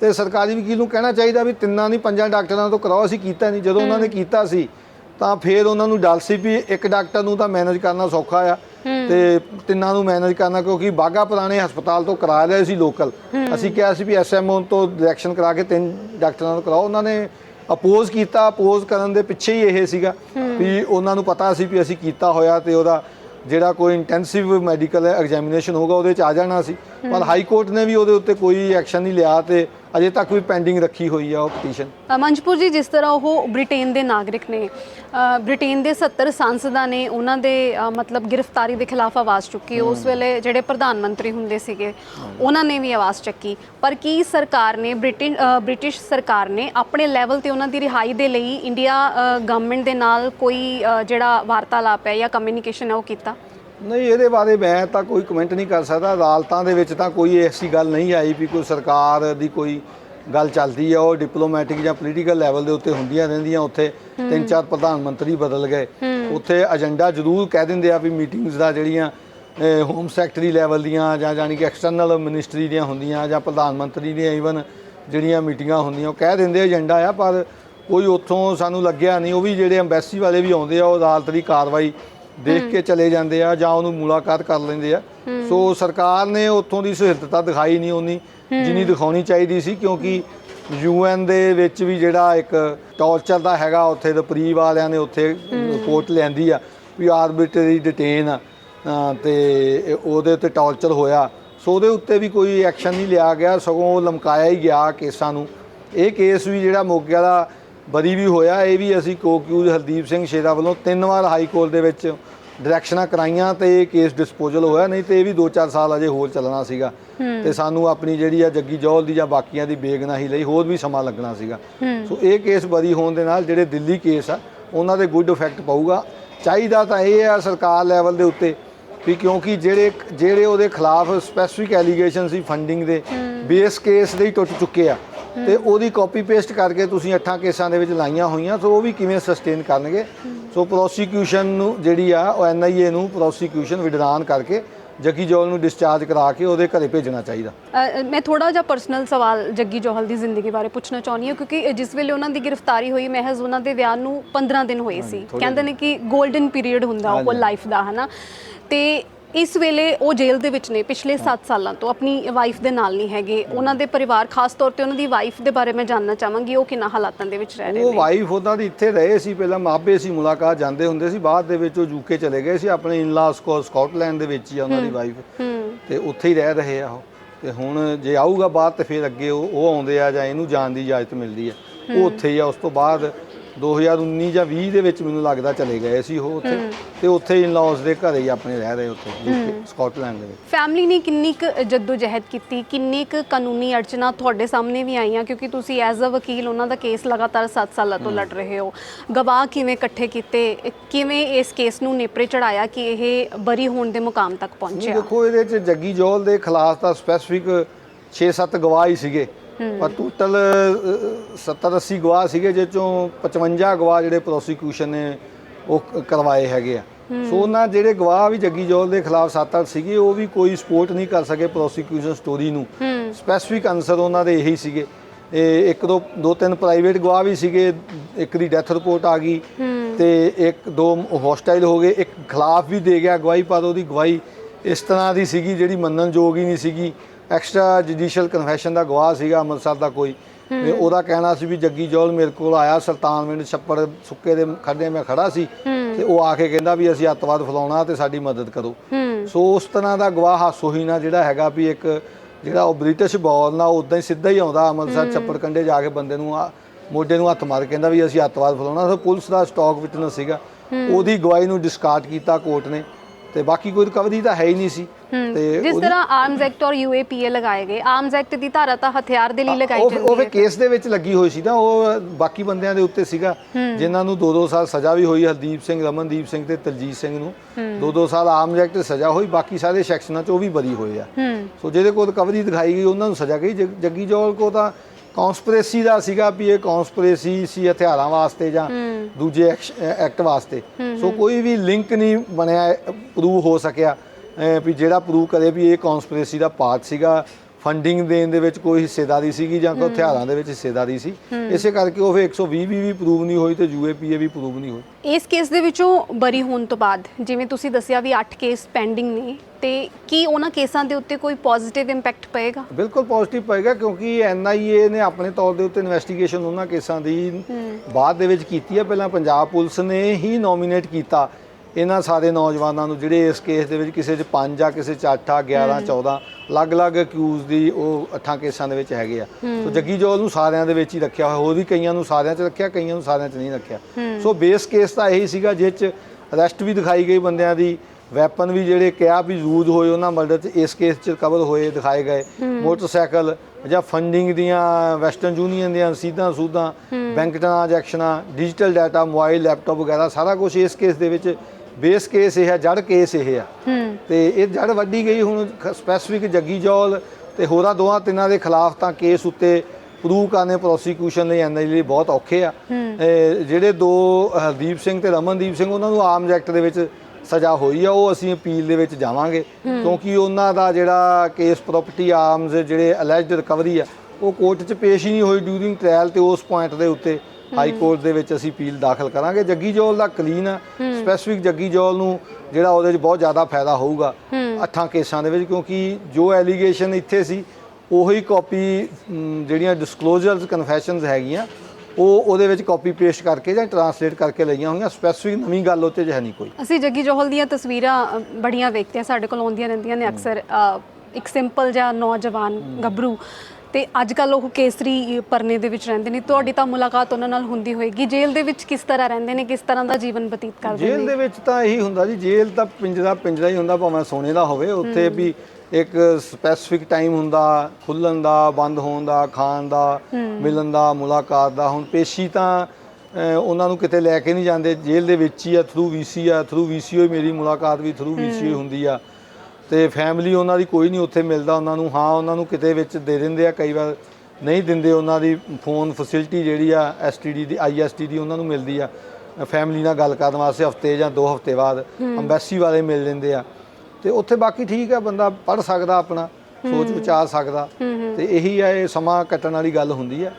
ਤੇ ਸਰਕਾਰੀ ਵਕੀਲ ਨੂੰ ਕਹਿਣਾ ਚਾਹੀਦਾ ਵੀ ਤਿੰਨਾਂ ਨਹੀਂ ਪੰਜਾਂ ਡਾਕਟਰਾਂ ਤੋਂ ਕਰਾਓ ਅਸੀਂ ਕੀਤਾ ਨਹੀਂ। ਜਦੋਂ ਉਹਨਾਂ ਨੇ ਕੀਤਾ ਸੀ ਤਾਂ ਫਿਰ ਉਹਨਾਂ ਨੂੰ ਡਰ ਸੀ ਵੀ ਇੱਕ ਡਾਕਟਰ ਨੂੰ ਤਾਂ ਮੈਨੇਜ ਕਰਨਾ ਸੌਖਾ ਆ। ਤੇ ਤਿੰਨਾਂ ਨੂੰ ਮੈਨੇਜ ਕਰਨਾ ਕਿਉਂਕਿ ਬਾਗਾ ਪੁਰਾਣੇ ਹਸਪਤਾਲ ਤੋਂ ਕਰਾ ਲਿਆ ਸੀ ਲੋਕਲ ਅਸੀਂ ਕਿਹਾ ਸੀ ਵੀ ਐਸਐਮਓ ਤੋਂ ਡਾਇਰੈਕਸ਼ਨ ਕਰਾ ਕੇ ਤਿੰਨ ਡਾਕਟਰਾਂ ਨੂੰ ਕਰਾਓ। ਉਹਨਾਂ ਨੇ ਅਪੋਜ਼ ਕੀਤਾ। ਅਪੋਜ਼ ਕਰਨ ਦੇ ਪਿੱਛੇ ਹੀ ਇਹ ਸੀਗਾ ਵੀ ਉਹਨਾਂ ਨੂੰ ਪਤਾ ਸੀ ਵੀ ਅਸੀਂ ਕੀਤਾ ਹੋਇਆ ਤੇ ਉਹਦਾ ਜਿਹੜਾ ਕੋਈ ਇੰਟੈਂਸਿਵ ਮੈਡੀਕਲ ਐਗਜ਼ਾਮੀਨੇਸ਼ਨ ਹੋਗਾ ਉਹਦੇ ਚ ਆ ਜਾਣਾ ਸੀ। ਪਰ ਹਾਈ ਕੋਰਟ ਨੇ ਵੀ ਉਹਦੇ ਉੱਤੇ ਕੋਈ ਐਕਸ਼ਨ ਨਹੀਂ ਲਿਆ ਤੇ ਅਜੇ ਤੱਕ ਵੀ ਪੈਂਡਿੰਗ ਰੱਖੀ ਹੋਈ ਆ ਉਹ ਪਟੀਸ਼ਨ ਮੰਜਪੁਰ ਜੀ ਜਿਸ ਤਰ੍ਹਾਂ ਉਹ ਬ੍ਰਿਟੇਨ ਦੇ ਨਾਗਰਿਕ ਨੇ ਅ, ਬ੍ਰਿਟੇਨ ਦੇ 70 ਸੰਸਦਾਂ ਨੇ ਉਹਨਾਂ ਦੇ ਅ, ਮਤਲਬ ਗ੍ਰਿਫਤਾਰੀ ਦੇ ਖਿਲਾਫ ਆਵਾਜ਼ ਚੁੱਕੀ। ਉਸ ਵੇਲੇ ਜਿਹੜੇ ਪ੍ਰਧਾਨ ਮੰਤਰੀ ਹੁੰਦੇ ਸੀਗੇ ਉਹਨਾਂ ਨੇ ਵੀ ਆਵਾਜ਼ ਚੱਕੀ। ਪਰ ਕੀ ਸਰਕਾਰ ਨੇ ਬ੍ਰਿਟਿਸ਼ ਬ੍ਰਿਟਿਸ਼ ਸਰਕਾਰ ਨੇ ਆਪਣੇ ਲੈਵਲ ਤੇ ਉਹਨਾਂ ਦੀ ਰਿਹਾਈ ਦੇ ਲਈ ਇੰਡੀਆ ਗਵਰਨਮੈਂਟ ਦੇ ਨਾਲ ਕੋਈ ਅ, ਜਿਹੜਾ ਵਾਰਤਾਲਾਪ ਹੈ ਜਾਂ ਕਮਿਊਨੀਕੇਸ਼ਨ ਹੈ ਉਹ ਕੀਤਾ? ਨਹੀਂ ਇਹਦੇ ਬਾਰੇ ਮੈਂ ਤਾਂ ਕੋਈ ਕਮੈਂਟ ਨਹੀਂ ਕਰ ਸਕਦਾ। ਅਦਾਲਤਾਂ ਦੇ ਵਿੱਚ ਤਾਂ ਕੋਈ ਐਸੀ ਗੱਲ ਨਹੀਂ ਆਈ ਵੀ ਕੋਈ ਸਰਕਾਰ ਦੀ ਕੋਈ ਗੱਲ ਚੱਲਦੀ ਆ ਉਹ ਡਿਪਲੋਮੈਟਿਕ ਜਾਂ ਪੋਲੀਟੀਕਲ ਲੈਵਲ ਦੇ ਉੱਤੇ ਹੁੰਦੀਆਂ ਰਹਿੰਦੀਆਂ ਉੱਥੇ। ਤਿੰਨ ਚਾਰ ਪ੍ਰਧਾਨ ਮੰਤਰੀ ਬਦਲ ਗਏ। ਉੱਥੇ ਏਜੰਡਾ ਜ਼ਰੂਰ ਕਹਿ ਦਿੰਦੇ ਆ ਵੀ ਮੀਟਿੰਗਸ ਦਾ ਜਿਹੜੀਆਂ ਹੋਮ ਸੈਕਟਰੀ ਲੈਵਲ ਦੀਆਂ ਜਾਂ ਜਾਨੀ ਕਿ ਐਕਸਟਰਨਲ ਮਿਨਿਸਟਰੀ ਦੀਆਂ ਹੁੰਦੀਆਂ ਜਾਂ ਪ੍ਰਧਾਨ ਮੰਤਰੀ ਦੀਆਂ ਈਵਨ ਜਿਹੜੀਆਂ ਮੀਟਿੰਗਾਂ ਹੁੰਦੀਆਂ ਉਹ ਕਹਿ ਦਿੰਦੇ ਏਜੰਡਾ ਆ ਪਰ ਕੋਈ ਉੱਥੋਂ ਸਾਨੂੰ ਲੱਗਿਆ ਨਹੀਂ। ਉਹ ਵੀ ਜਿਹੜੇ ਐਮਬੈਸੀ ਵਾਲੇ ਵੀ ਆਉਂਦੇ ਆ ਉਹ ਅਦਾਲਤ ਦੀ ਕਾਰਵਾਈ ਦੇਖ ਕੇ ਚਲੇ ਜਾਂਦੇ ਆ ਜਾਂ ਉਹਨੂੰ ਮੁਲਾਕਾਤ ਕਰ ਲੈਂਦੇ ਆ। ਸੋ ਸਰਕਾਰ ਨੇ ਉੱਥੋਂ ਦੀ ਸਹੂਲਤ ਦਿਖਾਈ ਨਹੀਂ ਉਨੀ ਜਿੰਨੀ ਦਿਖਾਉਣੀ ਚਾਹੀਦੀ ਸੀ ਕਿਉਂਕਿ ਯੂਐਨ ਦੇ ਵਿੱਚ ਵੀ ਜਿਹੜਾ ਇੱਕ ਟੌਰਚਰ ਦਾ ਹੈਗਾ ਉੱਥੇ ਦੇ ਪਰੀ ਵਾਲਿਆਂ ਨੇ ਉੱਥੇ ਰਿਪੋਰਟ ਲਿਆਂਦੀ ਆ ਵੀ ਆਰਬਿਟਰੀ ਡਿਟੇਨ ਆ। ਤੇ ਉਹਦੇ ਉੱਤੇ ਟੌਰਚਰ ਹੋਇਆ। ਸੋ ਉਹਦੇ ਉੱਤੇ ਵੀ ਕੋਈ ਐਕਸ਼ਨ ਨਹੀਂ ਲਿਆ ਗਿਆ ਸਗੋਂ ਉਹ ਲਮਕਾਇਆ ਹੀ ਗਿਆ ਕੇਸਾਂ ਨੂੰ। ਇਹ ਕੇਸ ਵੀ ਜਿਹੜਾ ਮੋਗੇ ਵਾਲਾ ਬਰੀ ਵੀ ਹੋਇਆ ਇਹ ਵੀ ਅਸੀਂ ਕੋਕਿਊਜ਼ ਹਰਦੀਪ ਸਿੰਘ ਸ਼ੇਰਾ ਵੱਲੋਂ ਤਿੰਨ ਵਾਰ ਹਾਈ ਕੋਰਟ ਦੇ ਵਿੱਚ ਡਾਇਰੈਕਸ਼ਨਾਂ ਕਰਾਈਆਂ ਤੇ ਇਹ ਕੇਸ ਡਿਸਪੋਜ਼ਲ ਹੋਇਆ ਨਹੀਂ ਤੇ ਇਹ ਵੀ 2-4 ਸਾਲ ਅਜੇ ਹੋਰ ਚੱਲਣਾ ਸੀਗਾ। ਤੇ ਸਾਨੂੰ ਆਪਣੀ ਜਿਹੜੀ ਆ ਜੱਗੀ ਜੌਲ ਦੀ ਜਾਂ ਬਾਕੀਆਂ ਦੀ ਬੇਗਨਾਹੀ ਲਈ ਹੋਰ ਵੀ ਸਮਾਂ ਲੱਗਣਾ ਸੀਗਾ। ਸੋ ਇਹ ਕੇਸ ਬਰੀ ਹੋਣ ਦੇ ਨਾਲ ਜਿਹੜੇ ਦਿੱਲੀ ਕੇਸ ਆ ਉਹਨਾਂ ਦੇ ਗੁੱਡ ਇਫੈਕਟ ਪਊਗਾ। ਚਾਹੀਦਾ ਤਾਂ ਇਹ ਆ ਸਰਕਾਰ ਲੈਵਲ ਦੇ ਉੱਤੇ ਵੀ ਕਿਉਂਕਿ ਜਿਹੜੇ ਜਿਹੜੇ ਉਹਦੇ ਖਿਲਾਫ ਸਪੈਸੀਫਿਕ ਐਲੀਗੇਸ਼ਨ ਸੀ ਫੰਡਿੰਗ ਦੇ ਬੇਸ ਕੇਸ ਦੇ ਹੀ ਟੁੱਟ ਚੁੱਕੇ ਆ। ਤੇ ਉਹਦੀ ਕਾਪੀ ਪੇਸਟ ਕਰਕੇ ਤੁਸੀਂ ਅੱਠਾਂ ਕੇਸਾਂ ਦੇ ਵਿੱਚ ਲਾਈਆਂ ਹੋਈਆਂ ਸੋ ਉਹ ਵੀ ਕਿਵੇਂ ਸਸਟੇਨ ਕਰਨਗੇ? ਸੋ ਪ੍ਰੋਸੀਕਿਊਸ਼ਨ ਨੂੰ ਜਿਹੜੀ ਆ ਉਹ ਐਨਆਈਏ ਨੂੰ ਪ੍ਰੋਸੀਕਿਊਸ਼ਨ ਵਿਡਰਾਨ ਕਰਕੇ ਜੱਗੀ ਜੋਲ ਨੂੰ ਡਿਸਚਾਰਜ ਕਰਾ ਕੇ ਉਹਦੇ ਘਰੇ ਭੇਜਣਾ ਚਾਹੀਦਾ। ਮੈਂ ਥੋੜਾ ਜਿਹਾ ਪਰਸਨਲ ਸਵਾਲ ਜੱਗੀ ਜੋਹਲ ਦੀ ਜ਼ਿੰਦਗੀ ਬਾਰੇ ਪੁੱਛਣਾ ਚਾਹੁੰਦੀ ਹਾਂ ਕਿਉਂਕਿ ਜਿਸ ਵੇਲੇ ਉਹਨਾਂ ਦੀ ਗ੍ਰਿਫਤਾਰੀ ਹੋਈ ਮਹਿਜ਼ ਉਹਨਾਂ ਦੇ ਵਿਆਹ ਨੂੰ 15 ਦਿਨ ਹੋਏ ਸੀ। ਕਹਿੰਦੇ ਨੇ ਕਿ 골ਡਨ ਪੀਰੀਅਡ ਹੁੰਦਾ ਉਹ ਲਾਈਫ ਦਾ ਹਨਾ? ਤੇ ਇਸ ਵੇਲੇ ਉਹ ਜੇਲ੍ਹ ਦੇ ਵਿੱਚ ਨੇ ਪਿਛਲੇ 7 ਸਾਲਾਂ ਤੋਂ ਆਪਣੀ ਵਾਈਫ ਦੇ ਨਾਲ ਨਹੀਂ ਹੈਗੇ। ਉਹਨਾਂ ਦੇ ਪਰਿਵਾਰ ਖਾਸ ਤੌਰ ਤੇ ਉਹਨਾਂ ਦੀ ਵਾਈਫ ਦੇ ਬਾਰੇ ਮੈਂ ਜਾਨਣਾ ਚਾਹਾਂਗੀ ਉਹ ਕਿੰਨਾ ਹਾਲਾਤਾਂ ਦੇ ਵਿੱਚ ਰਹਿ ਰਹੇ ਉਹ ਨੇ? ਵਾਈਫ ਉਹਨਾਂ ਦੀ ਇੱਥੇ ਰਹੇ ਸੀ ਪਹਿਲਾਂ ਮਾਪੇ ਸੀ ਮੁਲਾਕਾਤ ਜਾਂਦੇ ਹੁੰਦੇ ਸੀ ਬਾਅਦ ਦੇ ਵਿੱਚ ਉਹ ਯੂਕੇ ਚਲੇ ਗਏ ਸੀ ਆਪਣੇ ਇਨ-ਲਾਸ ਕੋ ਸਕਾਟਲੈਂਡ ਦੇ ਵਿੱਚ ਹੀ ਆ ਉਹਨਾਂ ਦੀ ਵਾਈਫ ਤੇ ਉੱਥੇ ਹੀ ਰਹਿ ਰਹੇ ਆ ਉਹ। ਤੇ ਹੁਣ ਜੇ ਆਊਗਾ ਬਾਅਦ ਤੇ ਫਿਰ ਅੱਗੇ ਉਹ ਉਹ ਆਉਂਦੇ ਆ ਜਾਂ ਇਹਨੂੰ ਜਾਣ ਦੀ ਇਜਾਜ਼ਤ ਮਿਲਦੀ ਹੈ। ਉਹ ਉੱਥੇ ਹੀ ਆ ਉਸ ਤੋਂ ਬਾਅਦ 2019 ਜਾਂ 20 ਦੇ ਵਿੱਚ ਮੈਨੂੰ ਲੱਗਦਾ ਚਲੇ ਗਏ ਸੀ ਉਹ ਉੱਥੇ। ਤੇ ਉੱਥੇ ਹੀ ਇਨ-ਲਾਸ ਦੇ ਘਰੇ ਹੀ ਆਪਣੇ ਰਹਿ ਰਹੇ ਉੱਥੇ ਸਕਾਟਲੈਂਡ ਦੇ ਵਿੱਚ। ਫੈਮਿਲੀ ਨੇ ਕਿੰਨੀ ਕੁ ਜਹਿਦ ਕੀਤੀ? ਕਿੰਨੀ ਕੁ ਕਾਨੂੰਨੀ ਅੜਚਨਾ ਤੁਹਾਡੇ ਸਾਹਮਣੇ ਵੀ ਆਈਆਂ? ਕਿਉਂਕਿ ਤੁਸੀਂ ਐਜ਼ ਅ ਵਕੀਲ ਉਹਨਾਂ ਦਾ ਕੇਸ ਲਗਾਤਾਰ 7 ਸਾਲਾਂ ਤੋਂ ਲੜ ਰਹੇ ਹੋ। ਗਵਾਹ ਕਿਵੇਂ ਇਕੱਠੇ ਕੀਤੇ? ਕਿਵੇਂ ਇਸ ਕੇਸ ਨੂੰ ਨੇਪਰੇ ਚੜਾਇਆ ਕਿ ਇਹ ਬਰੀ ਹੋਣ ਦੇ ਮੁਕਾਮ ਤੱਕ ਪਹੁੰਚਿਆ? ਦੇਖੋ ਇਹਦੇ ਚ ਜੱਗੀ ਜੋਲ ਦੇ ਖਿਲਾਫ ਤਾਂ ਸਪੈਸੀਫਿਕ 6-7 ਗਵਾਹ ਹੀ ਸੀਗੇ। ਪਰ ਟੋਟਲ 70-80 ਗਵਾਹ ਸੀਗੇ ਜਿਸ ਚੋਂ 55 ਗਵਾਹ ਜਿਹੜੇ ਪ੍ਰੋਸੀਕਿਊਸ਼ਨ ਨੇ ਉਹ ਕਰਵਾਏ ਹੈਗੇ ਆ। ਸੋ ਉਹਨਾਂ ਜਿਹੜੇ ਗਵਾਹ ਵੀ ਜੱਗੀ ਜੋਲ ਦੇ ਖਿਲਾਫ 7-8 ਸੀਗੇ ਉਹ ਵੀ ਕੋਈ ਸਪੋਰਟ ਨਹੀਂ ਕਰ ਸਕੇ ਪ੍ਰੋਸੀਕਿਊਸ਼ਨ ਸਟੋਰੀ ਨੂੰ। ਸਪੈਸੀਫਿਕ ਆਨਸਰ ਉਹਨਾਂ ਦੇ ਇਹੀ ਸੀਗੇ। ਇਹ ਇੱਕ ਦੋ ਦੋ ਤਿੰਨ ਪ੍ਰਾਈਵੇਟ ਗਵਾਹ ਵੀ ਸੀਗੇ ਇੱਕ ਦੀ ਡੈਥ ਰਿਪੋਰਟ ਆ ਗਈ ਤੇ ਇੱਕ ਦੋ ਹੋਸਟਾਈਲ ਹੋ ਗਏ ਇੱਕ ਖਿਲਾਫ ਵੀ ਦੇ ਗਿਆ ਗਵਾਹੀ ਪਰ ਉਹਦੀ ਗਵਾਹੀ ਇਸ ਤਰ੍ਹਾਂ ਦੀ ਸੀਗੀ ਜਿਹੜੀ ਮੰਨਣਯੋਗ ਹੀ ਨਹੀਂ ਸੀਗੀ। ਐਕਸਟਰਾ ਜੁਡੀਸ਼ੀਅਲ ਕਨਫੈਸ਼ਨ ਦਾ ਗਵਾਹ ਸੀਗਾ ਅੰਮ੍ਰਿਤਸਰ ਦਾ ਕੋਈ। ਤੇ ਉਹਦਾ ਕਹਿਣਾ ਸੀ ਵੀ ਜੱਗੀ ਜੋਲ ਮੇਰੇ ਕੋਲ ਆਇਆ ਸੁਲਤਾਨਵਿੰਡ ਛੱਪੜ ਸੁੱਕੇ ਦੇ ਖੱਡੇ ਮੈਂ ਖੜਾ ਸੀ। ਤੇ ਉਹ ਆ ਕੇ ਕਹਿੰਦਾ ਵੀ ਅਸੀਂ ਅੱਤਵਾਦ ਫੈਲਾਉਣਾ ਤੇ ਸਾਡੀ ਮਦਦ ਕਰੋ। ਸੋ ਉਸ ਤਰ੍ਹਾਂ ਦਾ ਗਵਾਹ ਹਾਸੋਹੀਣਾ ਜਿਹੜਾ ਹੈਗਾ ਵੀ ਇੱਕ ਜਿਹੜਾ ਉਹ ਬ੍ਰਿਟਿਸ਼ ਬੌਲ ਨਾਲ ਉਦਾਂ ਹੀ ਸਿੱਧਾ ਹੀ ਆਉਂਦਾ ਅੰਮ੍ਰਿਤਸਰ ਛੱਪੜ ਕੰਡੇ ਜਾ ਕੇ ਬੰਦੇ ਨੂੰ ਆ- ਮੋਢੇ ਨੂੰ ਹੱਥ ਮਾਰ ਕੇ ਕਹਿੰਦਾ ਵੀ ਅਸੀਂ ਅੱਤਵਾਦ ਫੈਲਾਉਣਾ। ਸੋ ਪੁਲਿਸ ਦਾ ਸਟਾਕ ਵਿਟਨੈਸ ਸੀਗਾ। ਉਹਦੀ ਗਵਾਹੀ ਨੂੰ ਡਿਸਕਾਰਡ ਕੀਤਾ ਕੋਰਟ ਨੇ। ਤੇ ਬਾਕੀ ਕੋਈ ਰਿਕਵਰੀ ਤਾਂ ਹੈ ਹੀ ਨਹੀਂ ਸੀ। ਹੂੰ ਜਿਸ ਤਰ੍ਹਾਂ ਆਰਮਸ ਐਕਟ ਔਰ ਯੂਏਪੀਏ ਲਗਾਏ ਗਏ ਆਰਮਸ ਐਕਟ ਦੀ ਧਾਰਾ ਤਾਂ ਹਥਿਆਰ ਦੇ ਲਈ ਲਗਾਈ ਉਹ ਉਹ ਜਾਂਦੀ ਹੈ। ਕੇਸ ਦੇ ਵਿੱਚ ਲੱਗੀ ਹੋਈ ਸੀ ਨਾ ਉਹ ਬਾਕੀ ਬੰਦਿਆਂ ਦੇ ਉੱਤੇ ਸੀਗਾ ਜਿਨ੍ਹਾਂ ਨੂੰ 2-2 ਸਾਲ ਸਜ਼ਾ ਵੀ ਹੋਈ ਹਰਦੀਪ ਸਿੰਘ ਰਮਨਦੀਪ ਸਿੰਘ ਤੇ ਤਲਜੀਤ ਸਿੰਘ ਨੂੰ। 2-2 ਸਾਲ ਆਮ ਐਕਟ ਸਜ਼ਾ ਹੋਈ ਬਾਕੀ ਸਾਰੇ ਸੈਕਸ਼ਨਾਂ 'ਚ ਉਹ ਵੀ ਬਰੀ ਹੋਏ ਆ। ਸੋ ਜਿਹਦੇ ਕੋਲ ਰਿਕਵਰੀ ਦਿਖਾਈ ਗਈ ਉਹਨਾਂ ਨੂੰ ਸਜ਼ਾ ਗਈ ਜੱਗੀ ਜੋਲ ਕੋ ਤਾਂ ਕੌਨਸਪੀਰੇਸੀ ਦਾ ਸੀਗਾ ਵੀ ਇਹ ਕੌਨਸਪੀਰੇਸੀ ਸੀ ਹਥਿਆਰਾਂ ਵਾਸਤੇ ਜਾਂ ਦੂਜੇ ਐਕਟ ਵਾਸਤੇ। ਸੋ ਕੋਈ ਵੀ ਲਿੰਕ ਨਹੀਂ ਬਣਿਆ ਪ੍ਰੂਵ ਹੋ ਸਕਿਆ ਵੀ ਜਿਹੜਾ ਪ੍ਰੂਵ ਕਰੇ ਵੀ ਇਹ ਕੌਨਸਪੀਰੇਸੀ ਦਾ ਪਾਰਟ ਸੀਗਾ। ਫੰਡਿੰਗ ਦੇਣ ਦੇ ਵਿੱਚ ਕੋਈ ਹਿੱਸੇਦਾਰੀ ਸੀਗੀ ਜਾਂ ਕੋਈ ਹਥਿਆਰਾਂ ਦੇ ਵਿੱਚ ਹਿੱਸੇਦਾਰੀ ਸੀ। ਇਸੇ ਕਰਕੇ ਉਹ ਫਿਰ 120 ਵੀ ਵੀ ਪ੍ਰੂਵ ਨਹੀਂ ਹੋਈ ਤੇ ਯੂਏਪੀਏ ਵੀ ਪ੍ਰੂਵ ਨਹੀਂ ਹੋਈ। ਇਸ ਕੇਸ ਦੇ ਵਿੱਚੋਂ ਬਰੀ ਹੋਣ ਤੋਂ ਬਾਅਦ ਜਿਵੇਂ ਤੁਸੀਂ ਦੱਸਿਆ ਵੀ 8 ਕੇਸ ਪੈਂਡਿੰਗ ਨੇ ਤੇ ਕੀ ਉਹਨਾਂ ਕੇਸਾਂ ਦੇ ਉੱਤੇ ਕੋਈ ਪੋਜ਼ਿਟਿਵ ਇੰਪੈਕਟ ਪਏਗਾ? ਬਿਲਕੁਲ ਪੋਜ਼ਿਟਿਵ ਪਏਗਾ ਕਿਉਂਕਿ ਐਨਆਈਏ ਨੇ ਆਪਣੇ ਤੌਰ ਦੇ ਉੱਤੇ ਇਨਵੈਸਟੀਗੇਸ਼ਨ ਉਹਨਾਂ ਕੇਸਾਂ ਦੀ ਬਾਅਦ ਦੇ ਵਿੱਚ ਕੀਤੀ ਹੈ ਪਹਿਲਾਂ ਪੰਜਾਬ ਪੁਲਿਸ ਨੇ ਹੀ ਨੋਮੀਨੇਟ ਕੀਤਾ ਇਹਨਾਂ ਸਾਰੇ ਨੌਜਵਾਨਾਂ ਨੂੰ ਜਿਹੜੇ ਇਸ ਕੇਸ ਦੇ ਵਿੱਚ ਕਿਸੇ 'ਚ 5 ਆ ਕਿਸੇ 'ਚ 8 ਆ 11 14 ਅਲੱਗ-ਅਲੱਗ ਅਕਿਊਜ਼ ਦੀ ਉਹ ਅੱਠਾਂ ਕੇਸਾਂ ਦੇ ਵਿੱਚ ਹੈਗੇ ਆ। ਸੋ ਜੱਗੀ ਜੋਲ ਨੂੰ ਸਾਰਿਆਂ ਦੇ ਵਿੱਚ ਹੀ ਰੱਖਿਆ ਹੋਇਆ ਹੋਰ ਵੀ ਕਈਆਂ ਨੂੰ ਸਾਰਿਆਂ 'ਚ ਰੱਖਿਆ ਕਈਆਂ ਨੂੰ ਸਾਰਿਆਂ 'ਚ ਨਹੀਂ ਰੱਖਿਆ। ਸੋ ਬੇਸ ਕੇਸ ਤਾਂ ਇਹੀ ਸੀਗਾ ਜਿਹ 'ਚ ਅਰੈਸਟ ਵੀ ਦਿਖਾਈ ਗਈ ਬੰਦਿਆਂ ਦੀ ਵੈਪਨ ਵੀ ਜਿਹੜੇ ਕਿਹਾ ਵੀ ਯੂਜ਼ ਹੋਏ ਉਹਨਾਂ ਮਰਡਰ 'ਚ ਇਸ ਕੇਸ 'ਚ ਕਵਰ ਹੋਏ ਦਿਖਾਏ ਗਏ। ਮੋਟਰਸਾਈਕਲ ਜਾਂ ਫੰਡਿੰਗ ਦੀਆਂ ਵੈਸਟਰਨ ਯੂਨੀਅਨ ਦੀਆਂ ਰਸੀਦਾਂ ਸੂਦਾਂ ਬੈਂਕ ਟ੍ਰਾਂਜੈਕਸ਼ਨਾਂ ਡਿਜੀਟਲ ਡਾਟਾ ਮੋਬਾਈਲ ਲੈਪਟਾਪ ਵਗੈਰਾ ਸਾਰਾ ਕੁਝ ਇਸ ਕੇਸ ਦੇ ਵਿੱਚ ਬੇਸ ਕੇਸ ਇਹ ਹੈ ਜੜ ਕੇਸ ਇਹ ਆ। ਤੇ ਇਹ ਜੜ ਵੱਡੀ ਗਈ ਹੁਣ ਸਪੈਸੀਫਿਕ ਜੱਗੀ ਜੌਲ ਤੇ ਹੋਰਾਂ ਦੋਹਾਂ ਤਿੰਨਾਂ ਦੇ ਖਿਲਾਫ ਤਾਂ ਕੇਸ ਉੱਤੇ ਪ੍ਰੂਵ ਕਰਨੇ ਪ੍ਰੋਸੀਕਿਊਸ਼ਨ ਲਈ ਐਨਆਈ ਲਈ ਬਹੁਤ ਔਖੇ ਆ। ਜਿਹੜੇ ਦੋ ਹਰਦੀਪ ਸਿੰਘ ਤੇ ਰਮਨਦੀਪ ਸਿੰਘ ਉਹਨਾਂ ਨੂੰ ਆਰਮਜ਼ ਐਕਟ ਦੇ ਵਿੱਚ ਸਜ਼ਾ ਹੋਈ ਆ ਉਹ ਅਸੀਂ ਅਪੀਲ ਦੇ ਵਿੱਚ ਜਾਵਾਂਗੇ। ਕਿਉਂਕਿ ਉਹਨਾਂ ਦਾ ਜਿਹੜਾ ਕੇਸ ਪ੍ਰਾਪਰਟੀ ਆਰਮਜ਼ ਜਿਹੜੇ ਅਲੈਜਡ ਰਿਕਵਰੀ ਆ ਉਹ ਕੋਰਟ 'ਚ ਪੇਸ਼ ਹੀ ਨਹੀਂ ਹੋਈ ਡਿਊਰਿੰਗ ਟ੍ਰਾਇਲ ਤੇ ਉਸ ਪੁਆਇੰਟ ਦੇ ਉੱਤੇ। ਹਾਈ ਕੋਰਟ ਦੇ ਵਿੱਚ ਅਸੀਂ ਅਪੀਲ ਦਾਖਲ ਕਰਾਂਗੇ। ਜੱਗੀ ਜੋਲ ਦਾ ਕਲੀਨ ਸਪੈਸੀਫਿਕ ਜੱਗੀ ਜੋਲ ਨੂੰ ਜਿਹੜਾ ਉਹਦੇ 'ਚ ਬਹੁਤ ਜ਼ਿਆਦਾ ਫਾਇਦਾ ਹੋਊਗਾ ਅੱਠਾਂ ਕੇਸਾਂ ਦੇ ਵਿੱਚ ਕਿਉਂਕਿ ਜੋ ਐਲੀਗੇਸ਼ਨ ਇੱਥੇ ਸੀ ਉਹੀ ਕਾਪੀ ਜਿਹੜੀਆਂ ਡਿਸਕਲੋਜ਼ਰਸ ਕਨਫੈਸ਼ਨਸ ਹੈਗੀਆਂ ਉਹ ਉਹਦੇ ਵਿੱਚ ਕਾਪੀ ਪੇਸਟ ਕਰਕੇ ਜਾਂ ਟਰਾਂਸਲੇਟ ਕਰਕੇ ਲਈਆਂ ਹੋਈਆਂ। ਸਪੈਸੀਫਿਕ ਨਵੀਂ ਗੱਲ ਉੱਤੇ 'ਚ ਹੈ ਨਹੀਂ ਕੋਈ। ਅਸੀਂ ਜੱਗੀ ਜੋਹਲ ਦੀਆਂ ਤਸਵੀਰਾਂ ਬੜੀਆਂ ਵੇਖਦੇ ਆ ਸਾਡੇ ਕੋਲ ਆਉਂਦੀਆਂ ਰਹਿੰਦੀਆਂ ਨੇ ਅਕਸਰ। ਇੱਕ ਸਿੰਪਲ ਜਿਹਾ ਨੌਜਵਾਨ ਗੱਭਰੂ ਤੇ ਅੱਜ ਕੱਲ ਉਹ ਕੇਸਰੀ ਪਰਨੇ ਦੇ ਵਿੱਚ ਰਹਿੰਦੇ ਨੇ। ਤੁਹਾਡੀ ਤਾਂ ਮੁਲਾਕਾਤ ਉਹਨਾਂ ਨਾਲ ਹੁੰਦੀ ਹੋਏਗੀ। ਜੇਲ੍ਹ ਦੇ ਵਿੱਚ ਕਿਸ ਤਰ੍ਹਾਂ ਰਹਿੰਦੇ ਨੇ ਕਿਸ ਤਰ੍ਹਾਂ ਦਾ ਜੀਵਨ ਬਤੀਤ ਕਰਦੇ ਜੇਲ੍ਹ ਨੇ ਦੇ ਵਿੱਚ ਤਾਂ ਇਹੀ ਹੁੰਦਾ ਜੀ ਜੇਲ੍ਹ ਤਾਂ ਪਿੰਜਰਾ ਪਿੰਜਰਾ ਹੀ ਹੁੰਦਾ ਭਾਵੇਂ ਸੋਨੇ ਦਾ ਹੋਵੇ। ਉੱਥੇ ਵੀ ਇੱਕ ਸਪੈਸੀਫਿਕ ਟਾਈਮ ਹੁੰਦਾ ਖੁੱਲਣ ਦਾ ਬੰਦ ਹੋਣ ਦਾ ਖਾਣ ਦਾ ਮਿਲਣ ਦਾ ਮੁਲਾਕਾਤ ਦਾ। ਹੁਣ ਪੇਸ਼ੀ ਤਾਂ ਉਹਨਾਂ ਨੂੰ ਕਿਤੇ ਲੈ ਕੇ ਨਹੀਂ ਜਾਂਦੇ। ਜੇਲ੍ਹ ਦੇ ਵਿੱਚ ਹੀ ਆ ਥਰੂ ਵੀਸੀ ਆ ਥਰੂ ਵੀਸੀਓ ਮੇਰੀ ਮੁਲਾਕਾਤ ਵੀ ਥਰੂ ਵੀਸੀਓ ਹੁੰਦੀ ਆ। ਤੇ ਫੈਮਿਲੀ ਉਹਨਾਂ ਦੀ ਕੋਈ ਨਹੀਂ ਉੱਥੇ ਮਿਲਦਾ ਉਹਨਾਂ ਨੂੰ ਹਾਂ ਉਹਨਾਂ ਨੂੰ ਕਿਤੇ ਵਿੱਚ ਦੇ ਦਿੰਦੇ ਆ ਕਈ ਵਾਰ ਨਹੀਂ ਦਿੰਦੇ ਉਹਨਾਂ ਦੀ ਫੋਨ ਫੈਸਿਲਿਟੀ ਜਿਹੜੀ ਆ ਐਸਟੀਡੀ ਦੀ ਆਈਐਸਟੀ ਦੀ ਉਹਨਾਂ ਨੂੰ ਮਿਲਦੀ ਆ। ਫੈਮਿਲੀ ਨਾਲ ਗੱਲ ਕਰਨ ਵਾਸਤੇ ਹਫ਼ਤੇ ਜਾਂ ਦੋ ਹਫ਼ਤੇ ਬਾਅਦ ਅੰਬੈਸੀ ਵਾਲੇ ਮਿਲ ਲੈਂਦੇ ਆ। ਤੇ ਉੱਥੇ ਬਾਕੀ ਠੀਕ ਆ ਬੰਦਾ ਪੜ ਸਕਦਾ ਆਪਣਾ ਸੋਚ ਵਿਚਾਰ ਸਕਦਾ। ਤੇ ਇਹੀ ਆ ਇਹ ਸਮਾਂ ਕੱਟਣ ਵਾਲੀ ਗੱਲ ਹੁੰਦੀ ਆ।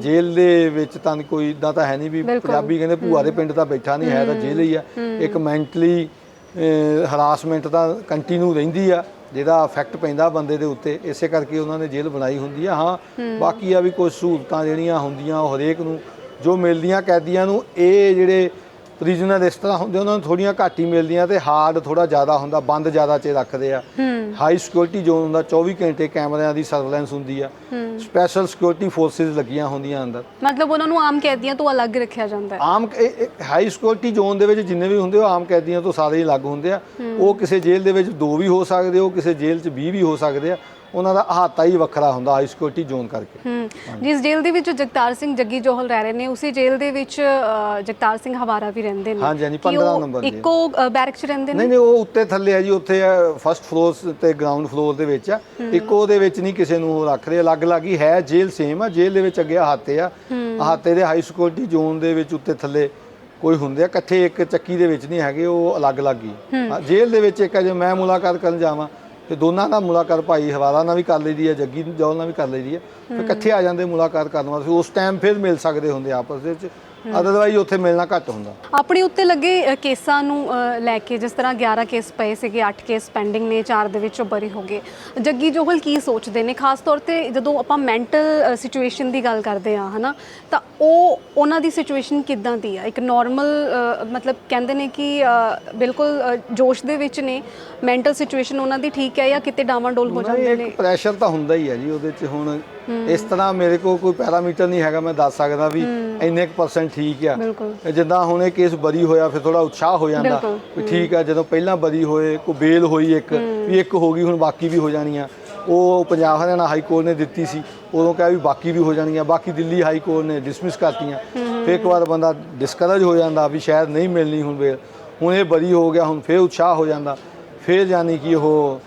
ਜੇਲ੍ਹ ਦੇ ਵਿੱਚ ਤਾਂ ਕੋਈ ਇਦਾਂ ਤਾਂ ਹੈ ਨਹੀਂ ਵੀ। ਪੰਜਾਬੀ ਕਹਿੰਦੇ ਭੂਆ ਦੇ ਪਿੰਡ ਤਾਂ ਬੈਠਾ ਨਹੀਂ ਹੈ ਤਾਂ ਜੇਲ੍ਹ ਹੀ ਆ। ਇੱਕ ਮੈਂਟਲੀ ਹਰਾਸਮੈਂਟ ਤਾਂ ਕੰਟੀਨਿਊ ਰਹਿੰਦੀ ਆ ਜਿਹਦਾ ਇਫੈਕਟ ਪੈਂਦਾ ਬੰਦੇ ਦੇ ਉੱਤੇ ਇਸੇ ਕਰਕੇ ਉਹਨਾਂ ਨੇ ਜੇਲ੍ਹ ਬਣਾਈ ਹੁੰਦੀ ਆ। ਹਾਂ ਬਾਕੀ ਆ ਵੀ ਕੁਝ ਸਹੂਲਤਾਂ ਜਿਹੜੀਆਂ ਹੁੰਦੀਆਂ ਉਹ ਹਰੇਕ ਨੂੰ ਜੋ ਮਿਲਦੀਆਂ ਕੈਦੀਆਂ ਨੂੰ ਇਹ ਜਿਹੜੇ ਪ੍ਰਿਜ਼ਨਰ ਇਸ ਤਰ੍ਹਾਂ ਹੁੰਦੇ ਉਹਨਾਂ ਨੂੰ ਥੋੜੀਆਂ ਘੱਟ ਹੀ ਮਿਲਦੀਆਂ ਤੇ ਹਾਰਡ ਥੋੜਾ ਜ਼ਿਆਦਾ ਹੁੰਦਾ ਬੰਦ ਜ਼ਿਆਦਾ ਚ ਰੱਖਦੇ ਆ। ਹਾਈ ਸਿਕਿਉਰਿਟੀ ਜ਼ੋਨ ਹੁੰਦਾ 24 ਘੰਟੇ ਕੈਮਰਿਆਂ ਦੀ ਸਰਵੇਲੈਂਸ ਹੁੰਦੀ ਆ। ਸਪੈਸ਼ਲ ਸਿਕਿਉਰਿਟੀ ਫੋਰਸਿਸ ਲੱਗੀਆਂ ਹੁੰਦੀਆਂ ਅੰਦਰ। ਮਤਲਬ ਉਹਨਾਂ ਨੂੰ ਆਮ ਕੈਦੀਆਂ ਤੋਂ ਅਲੱਗ ਰੱਖਿਆ ਜਾਂਦਾ ਹੈ। ਆਮ ਹਾਈ ਸਿਕਿਉਰਿਟੀ ਜ਼ੋਨ ਦੇ ਵਿੱਚ ਜਿੰਨੇ ਵੀ ਹੁੰਦੇ ਉਹ ਆਮ ਕੈਦੀਆਂ ਤੋਂ ਸਾਰੇ ਹੀ ਅਲੱਗ ਹੁੰਦੇ ਆ। ਉਹ ਕਿਸੇ ਜੇਲ੍ਹ ਦੇ ਵਿੱਚ ਦੋ ਵੀ ਹੋ ਸਕਦੇ ਉਹ ਕਿਸੇ ਜੇਲ੍ਹ 'ਚ 20 ਵੀ ਹੋ ਸਕਦੇ ਆ। ਉਹਨਾਂ ਦਾ ਅਹਾਤਾ ਹੀ ਵੱਖਰਾ ਹੁੰਦਾ ਹਾਈ ਸਿਕਿਉਰਿਟੀ ਜ਼ੋਨ ਕਰਕੇ। ਹੂੰ ਜਿਸ ਜੇਲ੍ਹ ਦੇ ਵਿੱਚ ਜਗਤਾਰ ਸਿੰਘ ਜੱਗੀ ਜੋਹਲ ਰਹਿ ਰਹੇ ਨੇ ਉਸੇ ਜੇਲ੍ਹ ਦੇ ਵਿੱਚ ਜਗਤਾਰ ਸਿੰਘ ਹਵਾਰਾ ਵੀ ਰਹਿੰਦੇ ਨੇ। ਹਾਂਜੀ, ਹਾਂਜੀ, ਕੀ 15 ਉਹ ਨੰਬਰ ਜੇਲ੍ਹ। ਇੱਕੋ ਬੈਰਕ 'ਚ ਰਹਿੰਦੇ ਨੇ? ਨਹੀਂ ਨਹੀਂ ਉਹ ਉੱਤੇ ਥੱਲੇ ਆ ਜੀ ਉੱਥੇ ਫਸਟ ਫਲੋਰ ਤੇ ਗਰਾਊਂਡ ਫਲੋਰ ਦੇ ਵਿੱਚ ਆ। ਇੱਕੋ ਦੇ ਵਿੱਚ ਨਹੀਂ ਕਿਸੇ ਨੂੰ ਉਹ ਰੱਖਦੇ ਅਲੱਗ-ਅਲੱਗ ਹੀ ਹੈ ਜੇਲ੍ਹ ਸੇਮ ਆ ਜੇਲ੍ਹ ਦੇ ਵਿੱਚ ਅੱਗੇ ਅਹਾਤੇ ਆ। ਅਹਾਤੇ ਦੇ ਹਾਈ ਸਿਕਿਉਰਿਟੀ ਜ਼ੋਨ ਦੇ ਵਿੱਚ ਉੱਤੇ ਥੱਲੇ ਕੋਈ ਹੁੰਦੇ ਆ ਇਕੱਠੇ ਇੱਕ ਚੱਕੀ ਦੇ ਵਿੱਚ ਨਹੀਂ ਹੈਗੇ ਉਹ ਅਲੱਗ-ਅਲੱਗ ਹੀ। ਹਾਂ, ਜੇਲ੍ਹ ਦੇ ਵਿੱਚ ਇੱਕ ਜੇ ਮੈਂ ਮੁਲਾਕਾਤ ਕਰਨ ਜਾਵਾਂ ਤੇ ਦੋਨਾਂ ਨਾਲ ਮੁਲਾਕਾਤ ਭਾਈ ਹਵਾਲਾ ਨਾਲ ਵੀ ਕਰ ਲਈਦੀ ਹੈ ਜੱਗੀ ਜੌਲ ਨਾਲ ਵੀ ਕਰ ਲਈਦੀ ਹੈ। ਫਿਰ ਇਕੱਠੇ ਆ ਜਾਂਦੇ ਮੁਲਾਕਾਤ ਕਰਨ ਵਾਸਤੇ। ਉਸ ਟਾਈਮ ਫਿਰ ਮਿਲ ਸਕਦੇ ਹੁੰਦੇ ਆਪਸ ਦੇ ਵਿੱਚ। ਅਦਰਵਾਈਜ਼ ਉੱਥੇ ਮਿਲਣਾ ਘੱਟ ਹੁੰਦਾ। ਆਪਣੇ ਉੱਤੇ ਲੱਗੇ ਕੇਸਾਂ ਨੂੰ ਲੈ ਕੇ ਜਿਸ ਤਰ੍ਹਾਂ 11 ਕੇਸ ਪਏ ਸੀਗੇ 8 ਕੇਸ ਪੈਂਡਿੰਗ ਨੇ 4 ਦੇ ਵਿੱਚੋਂ ਬਰੀ ਹੋ ਗਏ। ਜੱਗੀ ਜੋਹਲ ਕੀ ਸੋਚਦੇ ਨੇ? ਖਾਸ ਤੌਰ ਤੇ ਜਦੋਂ ਆਪਾਂ ਮੈਂਟਲ ਸਿਚੁਏਸ਼ਨ ਦੀ ਗੱਲ ਕਰਦੇ ਆ ਹਨਾ ਤਾਂ ਉਹ ਉਹਨਾਂ ਦੀ ਸਿਚੁਏਸ਼ਨ ਕਿੱਦਾਂ ਦੀ ਆ? ਇੱਕ ਨਾਰਮਲ ਮਤਲਬ ਕਹਿੰਦੇ ਨੇ ਕਿ ਬਿਲਕੁਲ ਜੋਸ਼ ਦੇ ਵਿੱਚ ਨੇ। ਮੈਂਟਲ ਸਿਚੁਏਸ਼ਨ ਉਹਨਾਂ ਦੀ ਠੀਕ ਹੈ ਜਾਂ ਕਿਤੇ ਡਾਵਾਂਡੋਲ ਹੋ ਨਹੀਂ, ਜਾਂਦੇ ਨੇ? ਇੱਕ ਪ੍ਰੈਸ਼ਰ ਤਾਂ ਹੁੰਦਾ ਹੀ ਹੈ ਜੀ ਉਹਦੇ 'ਚ ਹੁਣ ਇਸ ਤਰ੍ਹਾਂ ਮੇਰੇ ਕੋਲ ਕੋਈ ਪੈਰਾਮੀਟਰ ਨਹੀਂ ਹੈਗਾ ਮੈਂ ਦੱਸ ਸਕਦਾ ਵੀ ਇੰਨੇ ਕੁ ਪਰਸੈਂਟ ਠੀਕ ਆ। ਜਿੱਦਾਂ ਹੁਣ ਇਹ ਕੇਸ ਬਰੀ ਹੋਇਆ ਫਿਰ ਥੋੜਾ ਉਤਸ਼ਾਹ ਹੋ ਜਾਂਦਾ। ਵੀ ਠੀਕ ਆ ਜਦੋਂ ਪਹਿਲਾਂ ਬਰੀ ਹੋਏ ਕੋ ਬੇਲ ਹੋਈ ਇੱਕ ਵੀ ਇੱਕ ਹੋ ਗਈ ਹੁਣ ਬਾਕੀ ਵੀ ਹੋ ਜਾਣੀਆਂ। ਉਹ ਪੰਜਾਬ ਹਰਿਆਣਾ ਹਾਈ ਕੋਰਟ ਨੇ ਦਿੱਤੀ ਸੀ ਉਦੋਂ ਕਿਹਾ ਵੀ ਬਾਕੀ ਵੀ ਹੋ ਜਾਣੀਆਂ ਬਾਕੀ ਦਿੱਲੀ ਹਾਈ ਕੋਰਟ ਨੇ ਡਿਸਮਿਸ ਕਰਤੀਆਂ। ਫਿਰ ਇੱਕ ਵਾਰ ਬੰਦਾ ਡਿਸਕਰੇਜ ਹੋ ਜਾਂਦਾ ਵੀ ਸ਼ਾਇਦ ਨਹੀਂ ਮਿਲਣੀ ਹੁਣ ਬੇਲ। ਹੁਣ ਇਹ ਬਰੀ ਹੋ ਗਿਆ ਹੁਣ ਫਿਰ ਉਤਸ਼ਾਹ ਹੋ ਜਾਂਦਾ। ਫਿਰ ਜਾਨੀ ਕਿ ਉਹ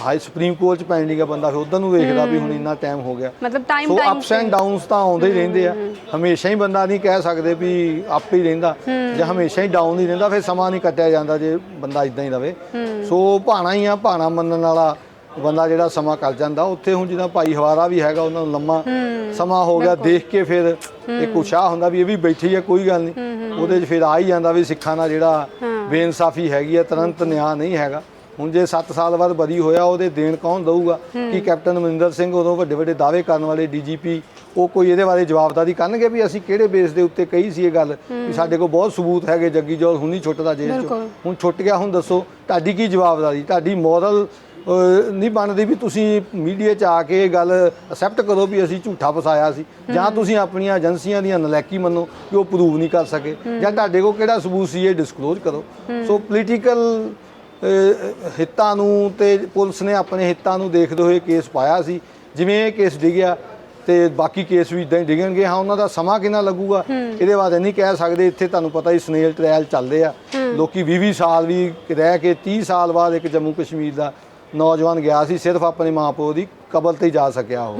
ਹਾਈ ਸੁਪਰੀਮ ਕੋਰਟ ਚ ਪੈਂਡਿੰਗ ਆ ਬੰਦਾ ਫਿਰ ਉਧਰ ਨੂੰ ਵੇਖਦਾ ਵੀ ਹੁਣ ਇੰਨਾ ਟਾਈਮ ਹੋ ਗਿਆ। ਮਤਲਬ time so time ups and downs ਤਾਂ ਆਉਂਦੇ ਹੀ ਰਹਿੰਦੇ ਆ। ਹਮੇਸ਼ਾ ਹੀ ਬੰਦਾ ਨਹੀਂ ਕਹਿ ਸਕਦੇ ਵੀ ਅਪ ਹੀ ਰਹਿੰਦਾ। ਜੇ ਹਮੇਸ਼ਾ ਹੀ ਡਾਊਨ ਹੀ ਰਹਿੰਦਾ ਫਿਰ ਸਮਾਂ ਨਹੀਂ ਕੱਟਿਆ ਜਾਂਦਾ ਜੇ ਬੰਦਾ ਇਦਾਂ ਹੀ ਰਵੇ। ਸੋ ਭਾਣਾ ਹੀ ਆ ਭਾਣਾ ਮੰਨਣ ਵਾਲਾ ਬੰਦਾ ਜਿਹੜਾ ਸਮਾਂ ਕੱਟ ਜਾਂਦਾ ਉੱਥੇ ਹੁਣ ਜਿੱਦਾਂ ਭਾਈ ਹਵਾਰਾ ਵੀ ਹੈਗਾ ਉਹਨਾਂ ਨੂੰ ਲੰਮਾ ਸਮਾਂ ਹੋ ਗਿਆ ਦੇਖ ਕੇ ਫਿਰ ਇੱਕ ਉਤਸ਼ਾਹ ਹੁੰਦਾ ਵੀ ਇਹ ਵੀ ਬੈਠੀ ਆ ਕੋਈ ਗੱਲ ਨਹੀਂ। ਉਹਦੇ 'ਚ ਫਿਰ ਆ ਹੀ ਜਾਂਦਾ ਵੀ ਸਿੱਖਾਂ ਦਾ ਜਿਹੜਾ ਬੇਇਨਸਾਫੀ ਹੈਗੀ ਆ ਤੁਰੰਤ ਨਿਆਂ ਨਹੀਂ ਹੈਗਾ। ਹੁਣ ਜੇ 7 ਸਾਲ ਬਾਅਦ ਬਰੀ ਹੋਇਆ ਉਹਦੇ ਦੇਣ ਕੌਣ ਦਊਗਾ? ਕਿ ਕੈਪਟਨ ਅਮਰਿੰਦਰ ਸਿੰਘ ਉਦੋਂ ਵੱਡੇ ਵੱਡੇ ਦਾਅਵੇ ਕਰਨ ਵਾਲੇ ਡੀਜੀਪੀ ਉਹ ਕੋਈ ਇਹਦੇ ਬਾਰੇ ਜਵਾਬਦਾਰੀ ਕਰਨਗੇ ਵੀ ਅਸੀਂ ਕਿਹੜੇ ਬੇਸ ਦੇ ਉੱਤੇ ਕਹੀ ਸੀ ਇਹ ਗੱਲ? ਵੀ ਸਾਡੇ ਕੋਲ ਬਹੁਤ ਸਬੂਤ ਹੈਗੇ ਜੱਗੀ ਜੋਲ ਹੁਣ ਨਹੀਂ ਛੁੱਟਦਾ ਜੇਲ੍ਹ। ਚੋਂ। ਹੁਣ ਛੁੱਟ ਗਿਆ ਹੁਣ ਦੱਸੋ ਤੁਹਾਡੀ ਕੀ ਜਵਾਬਦਾਰੀ? ਤੁਹਾਡੀ ਮੋਰਲ ਨਹੀਂ ਬਣਦੀ ਵੀ ਤੁਸੀਂ ਮੀਡੀਆ 'ਚ ਆ ਕੇ ਇਹ ਗੱਲ ਅਸੈਪਟ ਕਰੋ ਵੀ ਅਸੀਂ ਝੂਠਾ ਫਸਾਇਆ ਸੀ। ਜਾਂ ਤੁਸੀਂ ਆਪਣੀਆਂ ਏਜੰਸੀਆਂ ਦੀਆਂ ਨਲਾਇਕੀ ਮੰਨੋ ਕਿ ਉਹ ਪ੍ਰੂਵ ਨਹੀਂ ਕਰ ਸਕੇ। ਜਾਂ ਤੁਹਾਡੇ ਕੋਲ ਕਿਹੜਾ ਸਬੂਤ ਸੀ ਇਹ ਡਿਸਕਲੋਜ਼ ਕਰੋ। ਸੋ ਪੋਲੀਟੀਕਲ ਹਿੱਤਾਂ ਨੂੰ ਤੇ ਪੁਲਿਸ ਨੇ ਆਪਣੇ ਹਿੱਤਾਂ ਨੂੰ ਦੇਖਦੇ ਹੋਏ ਕੇਸ ਪਾਇਆ ਸੀ। ਜਿਵੇਂ ਇਹ ਕੇਸ ਡਿੱਗਿਆ ਤੇ ਬਾਕੀ ਕੇਸ ਵੀ ਇਦਾਂ ਹੀ ਡਿੱਗਣਗੇ। ਹਾਂ ਉਹਨਾਂ ਦਾ ਸਮਾਂ ਕਿੰਨਾ ਲੱਗੂਗਾ? ਇਹਦੇ ਬਾਰੇ ਨਹੀਂ ਕਹਿ ਸਕਦੇ। ਇੱਥੇ ਤੁਹਾਨੂੰ ਪਤਾ ਹੀ ਸਨੇਲ ਟ੍ਰਾਇਲ ਚੱਲਦੇ ਆ। ਲੋਕੀ 20 20 ਸਾਲ ਵੀ ਰਹਿ ਕੇ 30 ਸਾਲ ਬਾਅਦ ਇੱਕ ਜੰਮੂ ਕਸ਼ਮੀਰ ਦਾ ਨੌਜਵਾਨ ਗਿਆ ਸੀ ਸਿਰਫ ਆਪਣੇ ਮਾਪਿਓ ਦੀ ਕਬਰ ਤੇ ਜਾ ਸਕਿਆ ਉਹ।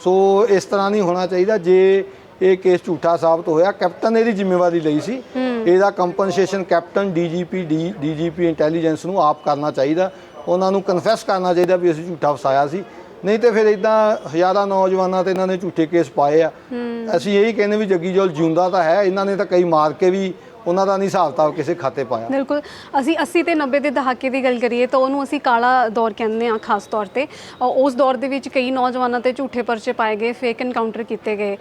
ਸੋ ਇਸ ਤਰ੍ਹਾਂ ਨਹੀਂ ਹੋਣਾ ਚਾਹੀਦਾ। ਜੇ ਇਹ ਕੇਸ ਝੂਠਾ ਸਾਬਤ ਹੋਇਆ। ਕੈਪਟਨ ਨੇ ਇਹਦੀ ਜ਼ਿੰਮੇਵਾਰੀ ਲਈ ਸੀ। ਇਹਦਾ compensation captain DGP DGP intelligence ਨੂੰ ਆਪ ਕਰਨਾ ਚਾਹੀਦਾ। ਉਹਨਾਂ ਨੂੰ ਕਨਫੈਸ ਕਰਨਾ ਚਾਹੀਦਾ ਵੀ ਅਸੀਂ ਝੂਠਾ ਫਸਾਇਆ ਸੀ। ਨਹੀਂ ਤੇ ਫਿਰ ਇਦਾਂ ਹਜ਼ਾਰਾਂ ਨੌਜਵਾਨਾਂ ਤੇ ਇਹਨਾਂ ਨੇ ਝੂਠੇ ਕੇਸ ਪਾਏ ਆ। ਅਸੀਂ ਇਹੀ ਕਹਿੰਦੇ ਵੀ ਜੱਗੀ ਜੋਲ ਜਿਉਂਦਾ ਤਾਂ ਹੈ। ਇਹਨਾਂ ਨੇ ਤਾਂ ਕਈ ਮਾਰ ਕੇ ਵੀ ਉਹਨਾਂ ਦਾ ਨਹੀਂ ਹਿਸਾਬ ਕਿਤਾਬ ਕਿਸੇ ਖਾਤੇ ਪਾਇਆ। ਬਿਲਕੁਲ। ਅਸੀਂ 80 ਤੇ 90 ਦੇ ਦਹਾਕੇ ਦੀ ਗੱਲ ਕਰੀਏ ਤਾਂ ਉਹਨੂੰ ਅਸੀਂ ਕਾਲਾ ਦੌਰ ਕਹਿੰਦੇ ਹਾਂ ਖਾਸ ਤੌਰ ਤੇ। ਉਸ ਦੌਰ ਦੇ ਵਿੱਚ ਕਈ ਨੌਜਵਾਨਾਂ ਤੇ ਝੂਠੇ ਪਰਚੇ ਪਾਏ ਗਏ ਫੇਕ ਐਨਕਾਊਂਟਰ ਕੀਤੇ ਗਏ।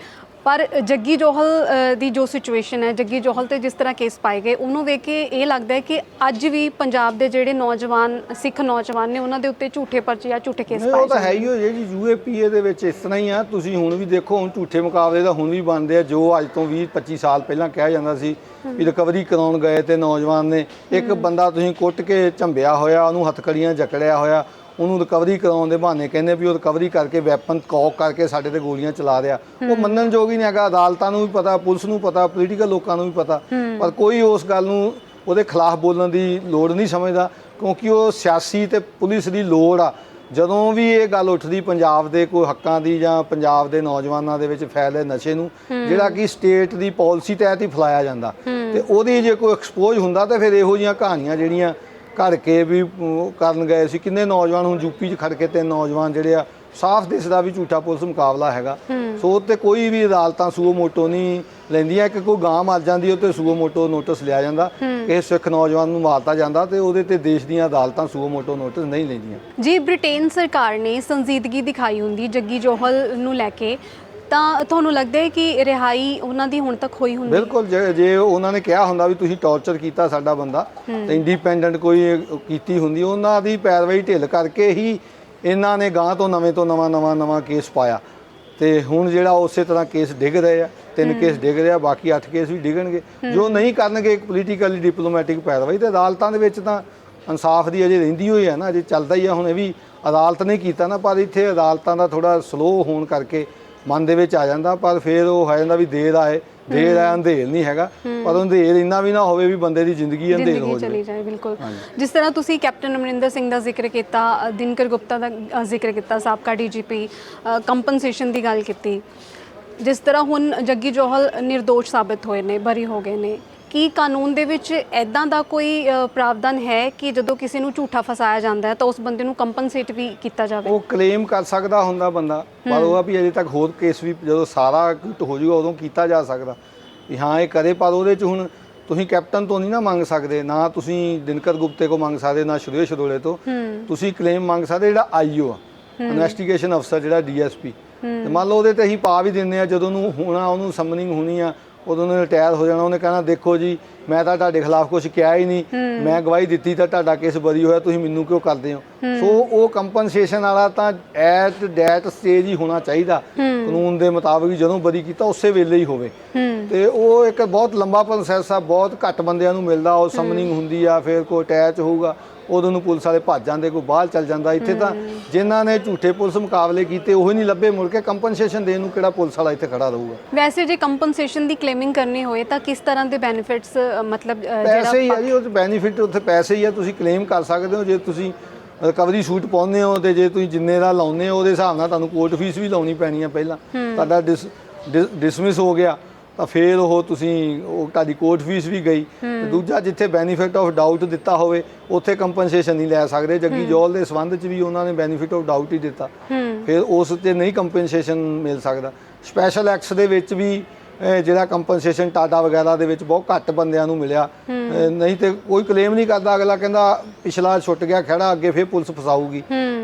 ਪਰ ਜੱਗੀ ਜੋਹਲ ਦੀ ਜੋ ਸਿਚੁਏਸ਼ਨ ਹੈ ਜੱਗੀ ਜੋਹਲ ਤੇ ਜਿਸ ਤਰ੍ਹਾਂ ਕੇਸ ਪਾਏ ਗਏ ਉਹਨੂੰ ਵੇਖ ਕੇ ਇਹ ਲੱਗਦਾ ਹੈ ਕਿ ਅੱਜ ਵੀ ਪੰਜਾਬ ਦੇ ਜਿਹੜੇ ਨੌਜਵਾਨ ਸਿੱਖ ਨੌਜਵਾਨ ਨੇ ਉਹਨਾਂ ਦੇ ਉੱਤੇ ਝੂਠੇ ਪਰਚੇ ਜਾਂ ਝੂਠੇ ਕੇਸ ਪਾਏ ਉਹ ਤਾਂ ਹੈ ਹੀ ਹੋ ਜਿਹੜੀ ਯੂਏਪੀਏ ਦੇ ਵਿੱਚ ਇਸ ਤਰ੍ਹਾਂ ਹੀ ਆ ਤੁਸੀਂ ਹੁਣ ਵੀ ਦੇਖੋ ਹੁਣ ਝੂਠੇ ਮੁਕਾਬਲੇ ਦਾ ਹੁਣ ਵੀ ਬਣਦੇ ਆ ਜੋ ਅੱਜ ਤੋਂ 20 25 ਸਾਲ ਪਹਿਲਾਂ ਕਿਹਾ ਜਾਂਦਾ ਸੀ ਵੀ ਰਿਕਵਰੀ ਕਰਾਉਣ ਗਏ ਤੇ ਨੌਜਵਾਨ ਨੇ ਇੱਕ ਬੰਦਾ ਤੁਸੀਂ ਕੁੱਟ ਕੇ ਝੰਬਿਆ ਹੋਇਆ ਉਹਨੂੰ ਹੱਥਕੜੀਆਂ ਜਕੜਿਆ ਹੋਇਆ ਉਹਨੂੰ ਰਿਕਵਰੀ ਕਰਾਉਣ ਦੇ ਬਹਾਨੇ ਕਹਿੰਦੇ ਵੀ ਉਹ ਰਿਕਵਰੀ ਕਰਕੇ ਵੈਪਨ ਕੌਕ ਕਰਕੇ ਸਾਡੇ ਤੇ ਗੋਲੀਆਂ ਚਲਾ ਰਿਹਾ। ਉਹ ਮੰਨਣ ਯੋਗ ਹੀ ਨਹੀਂ ਹੈਗਾ ਅਦਾਲਤਾਂ ਨੂੰ ਵੀ ਪਤਾ ਪੁਲਿਸ ਨੂੰ ਪਤਾ ਪੋਲੀਟੀਕਲ ਲੋਕਾਂ ਨੂੰ ਵੀ ਪਤਾ। ਪਰ ਕੋਈ ਉਸ ਗੱਲ ਨੂੰ ਉਹਦੇ ਖਿਲਾਫ ਬੋਲਣ ਦੀ ਲੋੜ ਨਹੀਂ ਸਮਝਦਾ ਕਿਉਂਕਿ ਉਹ ਸਿਆਸੀ ਤੇ ਪੁਲਿਸ ਦੀ ਲੋੜ ਆ। ਜਦੋਂ ਵੀ ਇਹ ਗੱਲ ਉੱਠਦੀ ਪੰਜਾਬ ਦੇ ਕੋਈ ਹੱਕਾਂ ਦੀ ਜਾਂ ਪੰਜਾਬ ਦੇ ਨੌਜਵਾਨਾਂ ਦੇ ਵਿੱਚ ਫੈਲੇ ਨਸ਼ੇ ਨੂੰ ਜਿਹੜਾ ਕਿ ਸਟੇਟ ਦੀ ਪਾਲਿਸੀ ਤਹਿਤ ਹੀ ਫਲਾਇਆ ਜਾਂਦਾ। ਤੇ ਉਹਦੀ ਜੇ ਕੋਈ ਐਕਸਪੋਜ਼ ਹੁੰਦਾ ਤਾਂ ਫਿਰ ਇਹੋ ਜੀਆਂ ਕਹਾਣੀਆਂ ਜਿਹੜੀਆਂ ਘੜ ਕੇ ਵੀ ਕਰਨ ਗਏ ਸੀ। ਕਿੰਨੇ ਨੌਜਵਾਨ ਹੁਣ ਯੂਪੀ 'ਚ ਖੜ ਕੇ ਤੇ ਨੌਜਵਾਨ ਜਿਹੜੇ ਆ ਸਾਫ਼ ਦਿਸਦਾ ਵੀ ਝੂਠਾ ਪੁਲਿਸ ਮੁਕਾਬਲਾ ਹੈਗਾ। ਸੋ ਤੇ ਕੋਈ ਵੀ ਅਦਾਲਤਾਂ ਸੂਓ ਮੋਟੋ ਨਹੀਂ ਲੈਂਦੀਆਂ। ਕਿ ਕੋਈ ਗਾਂ ਮਰ ਜਾਂਦੀ ਉਹ ਤੇ ਸੂਓ ਮੋਟੋ ਨੋਟਿਸ ਲਿਆ ਜਾਂਦਾ। ਕਿਸੇ ਸਿੱਖ ਨੌਜਵਾਨ ਨੂੰ ਮਾਰਤਾ ਜਾਂਦਾ ਤੇ ਉਹਦੇ ਤੇ ਦੇਸ਼ ਦੀਆਂ ਅਦਾਲਤਾਂ ਸੂਓ ਮੋਟੋ ਨੋਟਿਸ ਨਹੀਂ ਲੈਂਦੀਆਂ। ਜੀ ਬ੍ਰਿਟੇਨ ਸਰਕਾਰ ਨੇ ਸੰਜੀਦਗੀ ਦਿਖਾਈ ਹੁੰਦੀ ਜੱਗੀ ਜੋਹਲ ਨੂੰ ਲੈ ਕੇ। ਤਾਂ ਤੁਹਾਨੂੰ ਲੱਗਦਾ ਹੈ ਕਿ ਰਿਹਾਈ ਉਹਨਾਂ ਦੀ ਹੁਣ ਤੱਕ ਹੋਈ ਹੁੰਦੀ ਬਿਲਕੁਲ ਜੇ ਜੇ ਉਹਨਾਂ ਨੇ ਕਿਹਾ ਹੁੰਦਾ ਵੀ ਤੁਸੀਂ ਟੌਰਚਰ ਕੀਤਾ ਸਾਡਾ ਬੰਦਾ ਤੇ ਇੰਡੀਪੈਂਡੈਂਟ ਕੋਈ ਕੀਤੀ ਹੁੰਦੀ ਉਹਨਾਂ ਦੀ ਪੈਰਵਾਈ ਢਿੱਲ ਕਰਕੇ ਹੀ ਇਹਨਾਂ ਨੇ ਗਾਂ ਤੋਂ ਨਵੇਂ ਤੋਂ ਨਵਾਂ ਨਵਾਂ ਨਵਾਂ ਕੇਸ ਪਾਇਆ। ਤੇ ਹੁਣ ਜਿਹੜਾ ਉਸੇ ਤਰ੍ਹਾਂ ਕੇਸ ਡਿੱਗ ਰਹੇ ਆ ਤਿੰਨ ਕੇਸ ਡਿੱਗ ਰਹੇ ਆ ਬਾਕੀ 8 ਕੇਸ ਵੀ ਡਿੱਗਣਗੇ। ਜੋ ਨਹੀਂ ਕਰਨਗੇ ਇੱਕ ਪੋਲੀਟੀਕਲੀ ਡਿਪਲੋਮੈਟਿਕ ਪੈਰਵਾਈ ਤੇ ਅਦਾਲਤਾਂ ਦੇ ਵਿੱਚ ਤਾਂ ਇਨਸਾਫ ਦੀ ਅਜੇ ਰਹਿੰਦੀ ਹੋਈ ਹੈ ਨਾ ਅਜੇ ਚੱਲਦਾ ਹੀ ਆ ਹੁਣ ਇਹ ਵੀ ਅਦਾਲਤ ਨੇ ਕੀਤਾ ਨਾ ਪਰ ਇੱਥੇ ਅਦਾਲਤਾਂ ਦਾ ਥੋੜਾ ਸਲੋ ਹੋਣ ਕਰਕੇ ਮਨ ਦੇ ਵਿੱਚ ਆ ਜਾਂਦਾ ਪਰ ਫਿਰ ਉਹ ਹੋ ਜਾਂਦਾ ਵੀ ਦੇਰ ਆਏ ਦੇਰ ਆਏ ਅੰਧੇਰ ਨਹੀਂ ਹੈਗਾ। ਪਰ ਅੰਧੇਰ ਇੰਨਾ ਵੀ ਨਾ ਹੋਵੇ ਵੀ ਬੰਦੇ ਦੀ ਜ਼ਿੰਦਗੀ ਅੰਧੇਰ ਜ਼ਿੰਦਗੀ ਹੋ ਜਾਵੇ। ਚਲੀ ਜਾਏ ਬਿਲਕੁਲ। ਜਿਸ ਤਰ੍ਹਾਂ ਤੁਸੀਂ ਕੈਪਟਨ ਅਮਰਿੰਦਰ ਸਿੰਘ ਦਾ ਜ਼ਿਕਰ ਕੀਤਾ ਦਿਨਕਰ ਗੁਪਤਾ ਦਾ ਜ਼ਿਕਰ ਕੀਤਾ ਸਾਬਕਾ ਡੀਜੀਪੀ ਕੰਪਨਸੇਸ਼ਨ ਦੀ ਗੱਲ ਕੀਤੀ। ਜਿਸ ਤਰ੍ਹਾਂ ਹੁਣ ਜੱਗੀ ਜੋਹਲ ਨਿਰਦੋਸ਼ ਸਾਬਤ ਹੋਏ ਨੇ ਬਰੀ ਹੋ ਗਏ ਨੇ। ਕੀ ਕਾਨੂੰਨ ਦੇ ਵਿੱਚ ਐਦਾਂ ਦਾ ਕੋਈ ਪ੍ਰਾਵਧਾਨ ਹੈ ਕਿ ਜਦੋਂ ਕਿਸੇ ਨੂੰ ਝੂਠਾ ਫਸਾਇਆ ਜਾਂਦਾ ਹੈ ਤਾਂ ਉਸ ਬੰਦੇ ਨੂੰ ਕੰਪਨਸੇਟ ਵੀ ਕੀਤਾ ਜਾਵੇ? ਉਹ ਕਲੇਮ ਕਰ ਸਕਦਾ ਹੁੰਦਾ ਬੰਦਾ ਪਰ ਉਹ ਆ ਵੀ ਅਜੇ ਤੱਕ ਹੋਰ ਕੇਸ ਵੀ ਜਦੋਂ ਸਾਰਾ ਕੁਝ ਹੋ ਜਾਊਗਾ ਉਦੋਂ ਕੀਤਾ ਜਾ ਸਕਦਾ। ਵੀ ਹਾਂ ਇਹ ਕਰੇ ਪਰ ਉਹਦੇ ਚ ਹੁਣ ਤੁਸੀਂ ਕੈਪਟਨ ਤੋਂ ਨਹੀਂ ਨਾ ਮੰਗ ਸਕਦੇ ਨਾ ਤੁਸੀਂ ਦਿਨਕਰ ਗੁਪਤੇ ਕੋ ਮੰਗ ਸਕਦੇ ਨਾ ਸ਼੍ਰੇਸ਼ ਸ਼ਡੋਲੇ ਤੋਂ। ਤੁਸੀਂ ਕਲੇਮ ਮੰਗ ਸਕਦੇ ਜਿਹੜਾ ਆਈਓ ਆ ਇਨਵੈਸਟੀਗੇਸ਼ਨ ਅਫਸਰ ਜਿਹੜਾ ਡੀਐਸਪੀ ਤੇ ਮੰਨ ਲਓ ਉਹਦੇ ਤੇ ਅਸੀਂ ਪਾ ਵੀ ਦਿੰਦੇ ਆ ਜਦੋਂ ਨੂੰ ਹੋਣਾ ਉਹਨੂੰ ਸਮਨਿੰਗ ਹੋਣੀ ਆ ਉਦੋਂ ਉਹਨੇ ਰਿਟਾਇਰ ਹੋ ਜਾਣਾ ਉਹਨੇ ਕਹਿਣਾ ਦੇਖੋ ਜੀ ਮੈਂ ਤਾਂ ਤੁਹਾਡੇ ਖਿਲਾਫ ਕੁਝ ਕਿਹਾ ਹੀ ਨਹੀਂ। ਮੈਂ ਗਵਾਹੀ ਦਿੱਤੀ ਤਾਂ ਤੁਹਾਡਾ ਕੇਸ ਬਰੀ ਹੋਇਆ ਤੁਸੀਂ ਮੈਨੂੰ ਕਿਉਂ ਕਰਦੇ ਹੋ? ਸੋ ਉਹ ਕੰਪਨਸੇਸ਼ਨ ਵਾਲਾ ਤਾਂ ਐਟ ਡੈਟ ਸਟੇਜ ਹੀ ਹੋਣਾ ਚਾਹੀਦਾ। ਕਾਨੂੰਨ ਦੇ ਮੁਤਾਬਕ ਜਦੋਂ ਬਰੀ ਕੀਤਾ ਉਸੇ ਵੇਲੇ ਹੀ ਹੋਵੇ। ਤੇ ਉਹ ਇੱਕ ਬਹੁਤ ਲੰਬਾ ਪ੍ਰੋਸੈਸ ਆ ਬਹੁਤ ਘੱਟ ਬੰਦਿਆਂ ਨੂੰ ਮਿਲਦਾ ਉਹ ਸਮਨਿੰਗ ਹੁੰਦੀ ਆ ਫਿਰ ਕੋਈ ਅਟੈਚ ਹੋਊਗਾ। ਉਦੋਂ ਨੂੰ ਪੁਲਿਸ ਵਾਲੇ ਭੱਜ ਜਾਂਦੇ ਕੋਈ ਬਾਹਰ ਚੱਲ ਜਾਂਦਾ। ਇੱਥੇ ਤਾਂ ਜਿਨ੍ਹਾਂ ਨੇ ਝੂਠੇ ਪੁਲਿਸ ਮੁਕਾਬਲੇ ਕੀਤੇ ਉਹ ਹੀ ਨਹੀਂ ਲੱਭੇ ਮੁੜ ਕੇ। ਕੰਪਨਸੇਸ਼ਨ ਦੇਣ ਨੂੰ ਕਿਹੜਾ ਪੁਲਿਸ ਵਾਲਾ ਇੱਥੇ ਖੜਾ ਰਹੂਗਾ? ਵੈਸੇ ਜੇ ਕੰਪਨਸੇਸ਼ਨ ਦੀ ਕਲੇਮਿੰਗ ਕਰਨੀ ਹੋਏ ਤਾਂ ਕਿਸ ਤਰ੍ਹਾਂ ਦੇ ਬੈਨੀਫਿਟਸ ਮਤਲਬ ਪੈਸੇ ਹੀ ਆ ਜੀ ਉਹ ਬੈਨੀਫਿਟ ਉੱਥੇ ਪੈਸੇ ਹੀ ਆ ਤੁਸੀਂ ਕਲੇਮ ਕਰ ਸਕਦੇ ਹੋ। ਜੇ ਤੁਸੀਂ ਰਿਕਵਰੀ ਸ਼ੂਟ ਪਾਉਂਦੇ ਹੋ ਤੇ ਜੇ ਤੁਸੀਂ ਜਿੰਨੇ ਦਾ ਲਾਉਂਦੇ ਹੋ ਉਹਦੇ ਹਿਸਾਬ ਨਾਲ ਤੁਹਾਨੂੰ ਕੋਰਟ ਫੀਸ ਵੀ ਲਾਉਣੀ ਪੈਣੀ ਆ ਪਹਿਲਾਂ। ਤੁਹਾਡਾ ਡਿਸਮਿਸ ਹੋ ਗਿਆ। ਤਾਂ ਫਿਰ ਉਹ ਤੁਸੀਂ ਉਹ ਤੁਹਾਡੀ ਕੋਰਟ ਫੀਸ ਵੀ ਗਈ। ਤੇ ਦੂਜਾ ਜਿੱਥੇ ਬੈਨੀਫਿਟ ਆਫ ਡਾਊਟ ਦਿੱਤਾ ਹੋਵੇ ਉੱਥੇ ਕੰਪਨਸੇਸ਼ਨ ਨਹੀਂ ਲੈ ਸਕਦੇ। ਜੱਗੀ ਜੋਲ ਦੇ ਸੰਬੰਧ 'ਚ ਵੀ ਉਹਨਾਂ ਨੇ ਬੈਨੀਫਿਟ ਆਫ ਡਾਊਟ ਹੀ ਦਿੱਤਾ। ਫਿਰ ਉਸ ਤੇ ਨਹੀਂ ਕੰਪਨਸੇਸ਼ਨ ਮਿਲ ਸਕਦਾ। ਸਪੈਸ਼ਲ ਐਕਟਸ ਦੇ ਵਿੱਚ ਵੀ ਜਿਹੜਾ ਕੰਪਨਸੇਸ਼ਨ ਟਾਟਾ ਵਗੈਰਾ ਦੇ ਵਿੱਚ ਬਹੁਤ ਘੱਟ ਬੰਦਿਆਂ ਨੂੰ ਮਿਲਿਆ। ਨਹੀਂ ਤੇ ਕੋਈ ਕਲੇਮ ਨਹੀਂ ਕਰਦਾ। ਅਗਲਾ ਕਹਿੰਦਾ ਪਿਛਲਾ ਛੁੱਟ ਗਿਆ ਖੜਾ ਅੱਗੇ ਫੇਰ ਪੁਲਿਸ ਫਸਾਊਗੀ।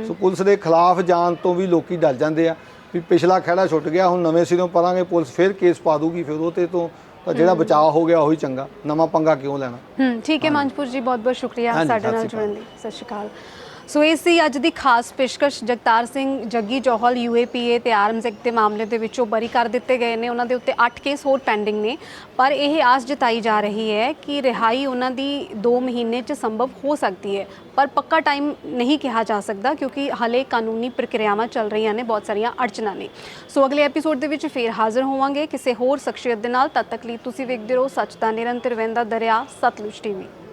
ਸੋ ਪੁਲਿਸ ਦੇ ਖਿਲਾਫ ਜਾਣ ਤੋਂ ਵੀ ਲੋਕੀ ਡਰ ਜਾਂਦੇ ਆ। ਵੀ ਪਿਛਲਾ ਖੜਾ ਛੁੱਟ ਗਿਆ ਹੁਣ ਨਵੇਂ ਸਿਰੋਂ ਪਰਾਂਗੇ ਪੁਲਿਸ ਫੇਰ ਕੇਸ ਪਾ ਦੂਗੀ ਫਿਰ ਉਹ ਤੇ ਤੋਂ ਜਿਹੜਾ ਬਚਾਅ ਹੋ ਗਿਆ ਉਹੀ ਚੰਗਾ। ਨਵਾਂ ਪੰਗਾ ਕਿਉਂ ਲੈਣਾ? ਹੂੰ ਠੀਕ ਹੈ ਮੰਜਪੁਰ ਜੀ ਬਹੁਤ ਬਹੁਤ ਸ਼ੁਕਰੀਆ ਸਾਡੇ ਨਾਲ ਜੁੜਨ ਲਈ। ਸਤਿ ਸ਼੍ਰੀ ਅਕਾਲ। ਸੋ ਇਹ ਸੀ ਅੱਜ ਦੀ ਖਾਸ ਪੇਸ਼ਕਸ਼ ਜਗਤਾਰ ਸਿੰਘ ਜੱਗੀ ਜੋਹਲ ਯੂਏਪੀਏ ਤੇ ਆਰਮਜ਼ ਐਕਟ ਦੇ ਮਾਮਲੇ ਦੇ ਵਿੱਚੋਂ ਬਰੀ ਕਰ ਦਿੱਤੇ ਗਏ ਨੇ। ਉਹਨਾਂ ਦੇ ਉੱਤੇ 8 ਕੇਸ ਹੋਰ ਪੈਂਡਿੰਗ ਨੇ। ਪਰ ਇਹ ਆਸ ਜਤਾਈ ਜਾ ਰਹੀ ਹੈ ਕਿ ਰਿਹਾਈ ਉਹਨਾਂ ਦੀ 2 ਮਹੀਨੇ 'ਚ ਸੰਭਵ ਹੋ ਸਕਦੀ ਹੈ। ਪਰ ਪੱਕਾ ਟਾਈਮ ਨਹੀਂ ਕਿਹਾ ਜਾ ਸਕਦਾ ਕਿਉਂਕਿ ਹਲੇ ਕਾਨੂੰਨੀ ਪ੍ਰਕਿਰਿਆਵਾਂ ਚੱਲ ਰਹੀਆਂ ਨੇ, ਬਹੁਤ ਸਾਰੀਆਂ ਅੜਚਨਾਂ ਨੇ। ਸੋ ਅਗਲੇ ਐਪੀਸੋਡ ਦੇ ਵਿੱਚ ਫੇਰ ਹਾਜ਼ਰ ਹੋਵਾਂਗੇ। ਕਿਸੇ ਹੋਰ ਸ਼ਖਸੀਅਤ ਦੇ ਨਾਲ ਤਦ ਤੱਕ ਲਈ ਤੁਸੀਂ ਵੇਖਦੇ ਰਹੋ ਸੱਚ ਦਾ ਨਿਰੰਤਰ ਵਹਿੰਦਾ ਦਰਿਆ, ਸਤਲੁਜ ਟੀਵੀ।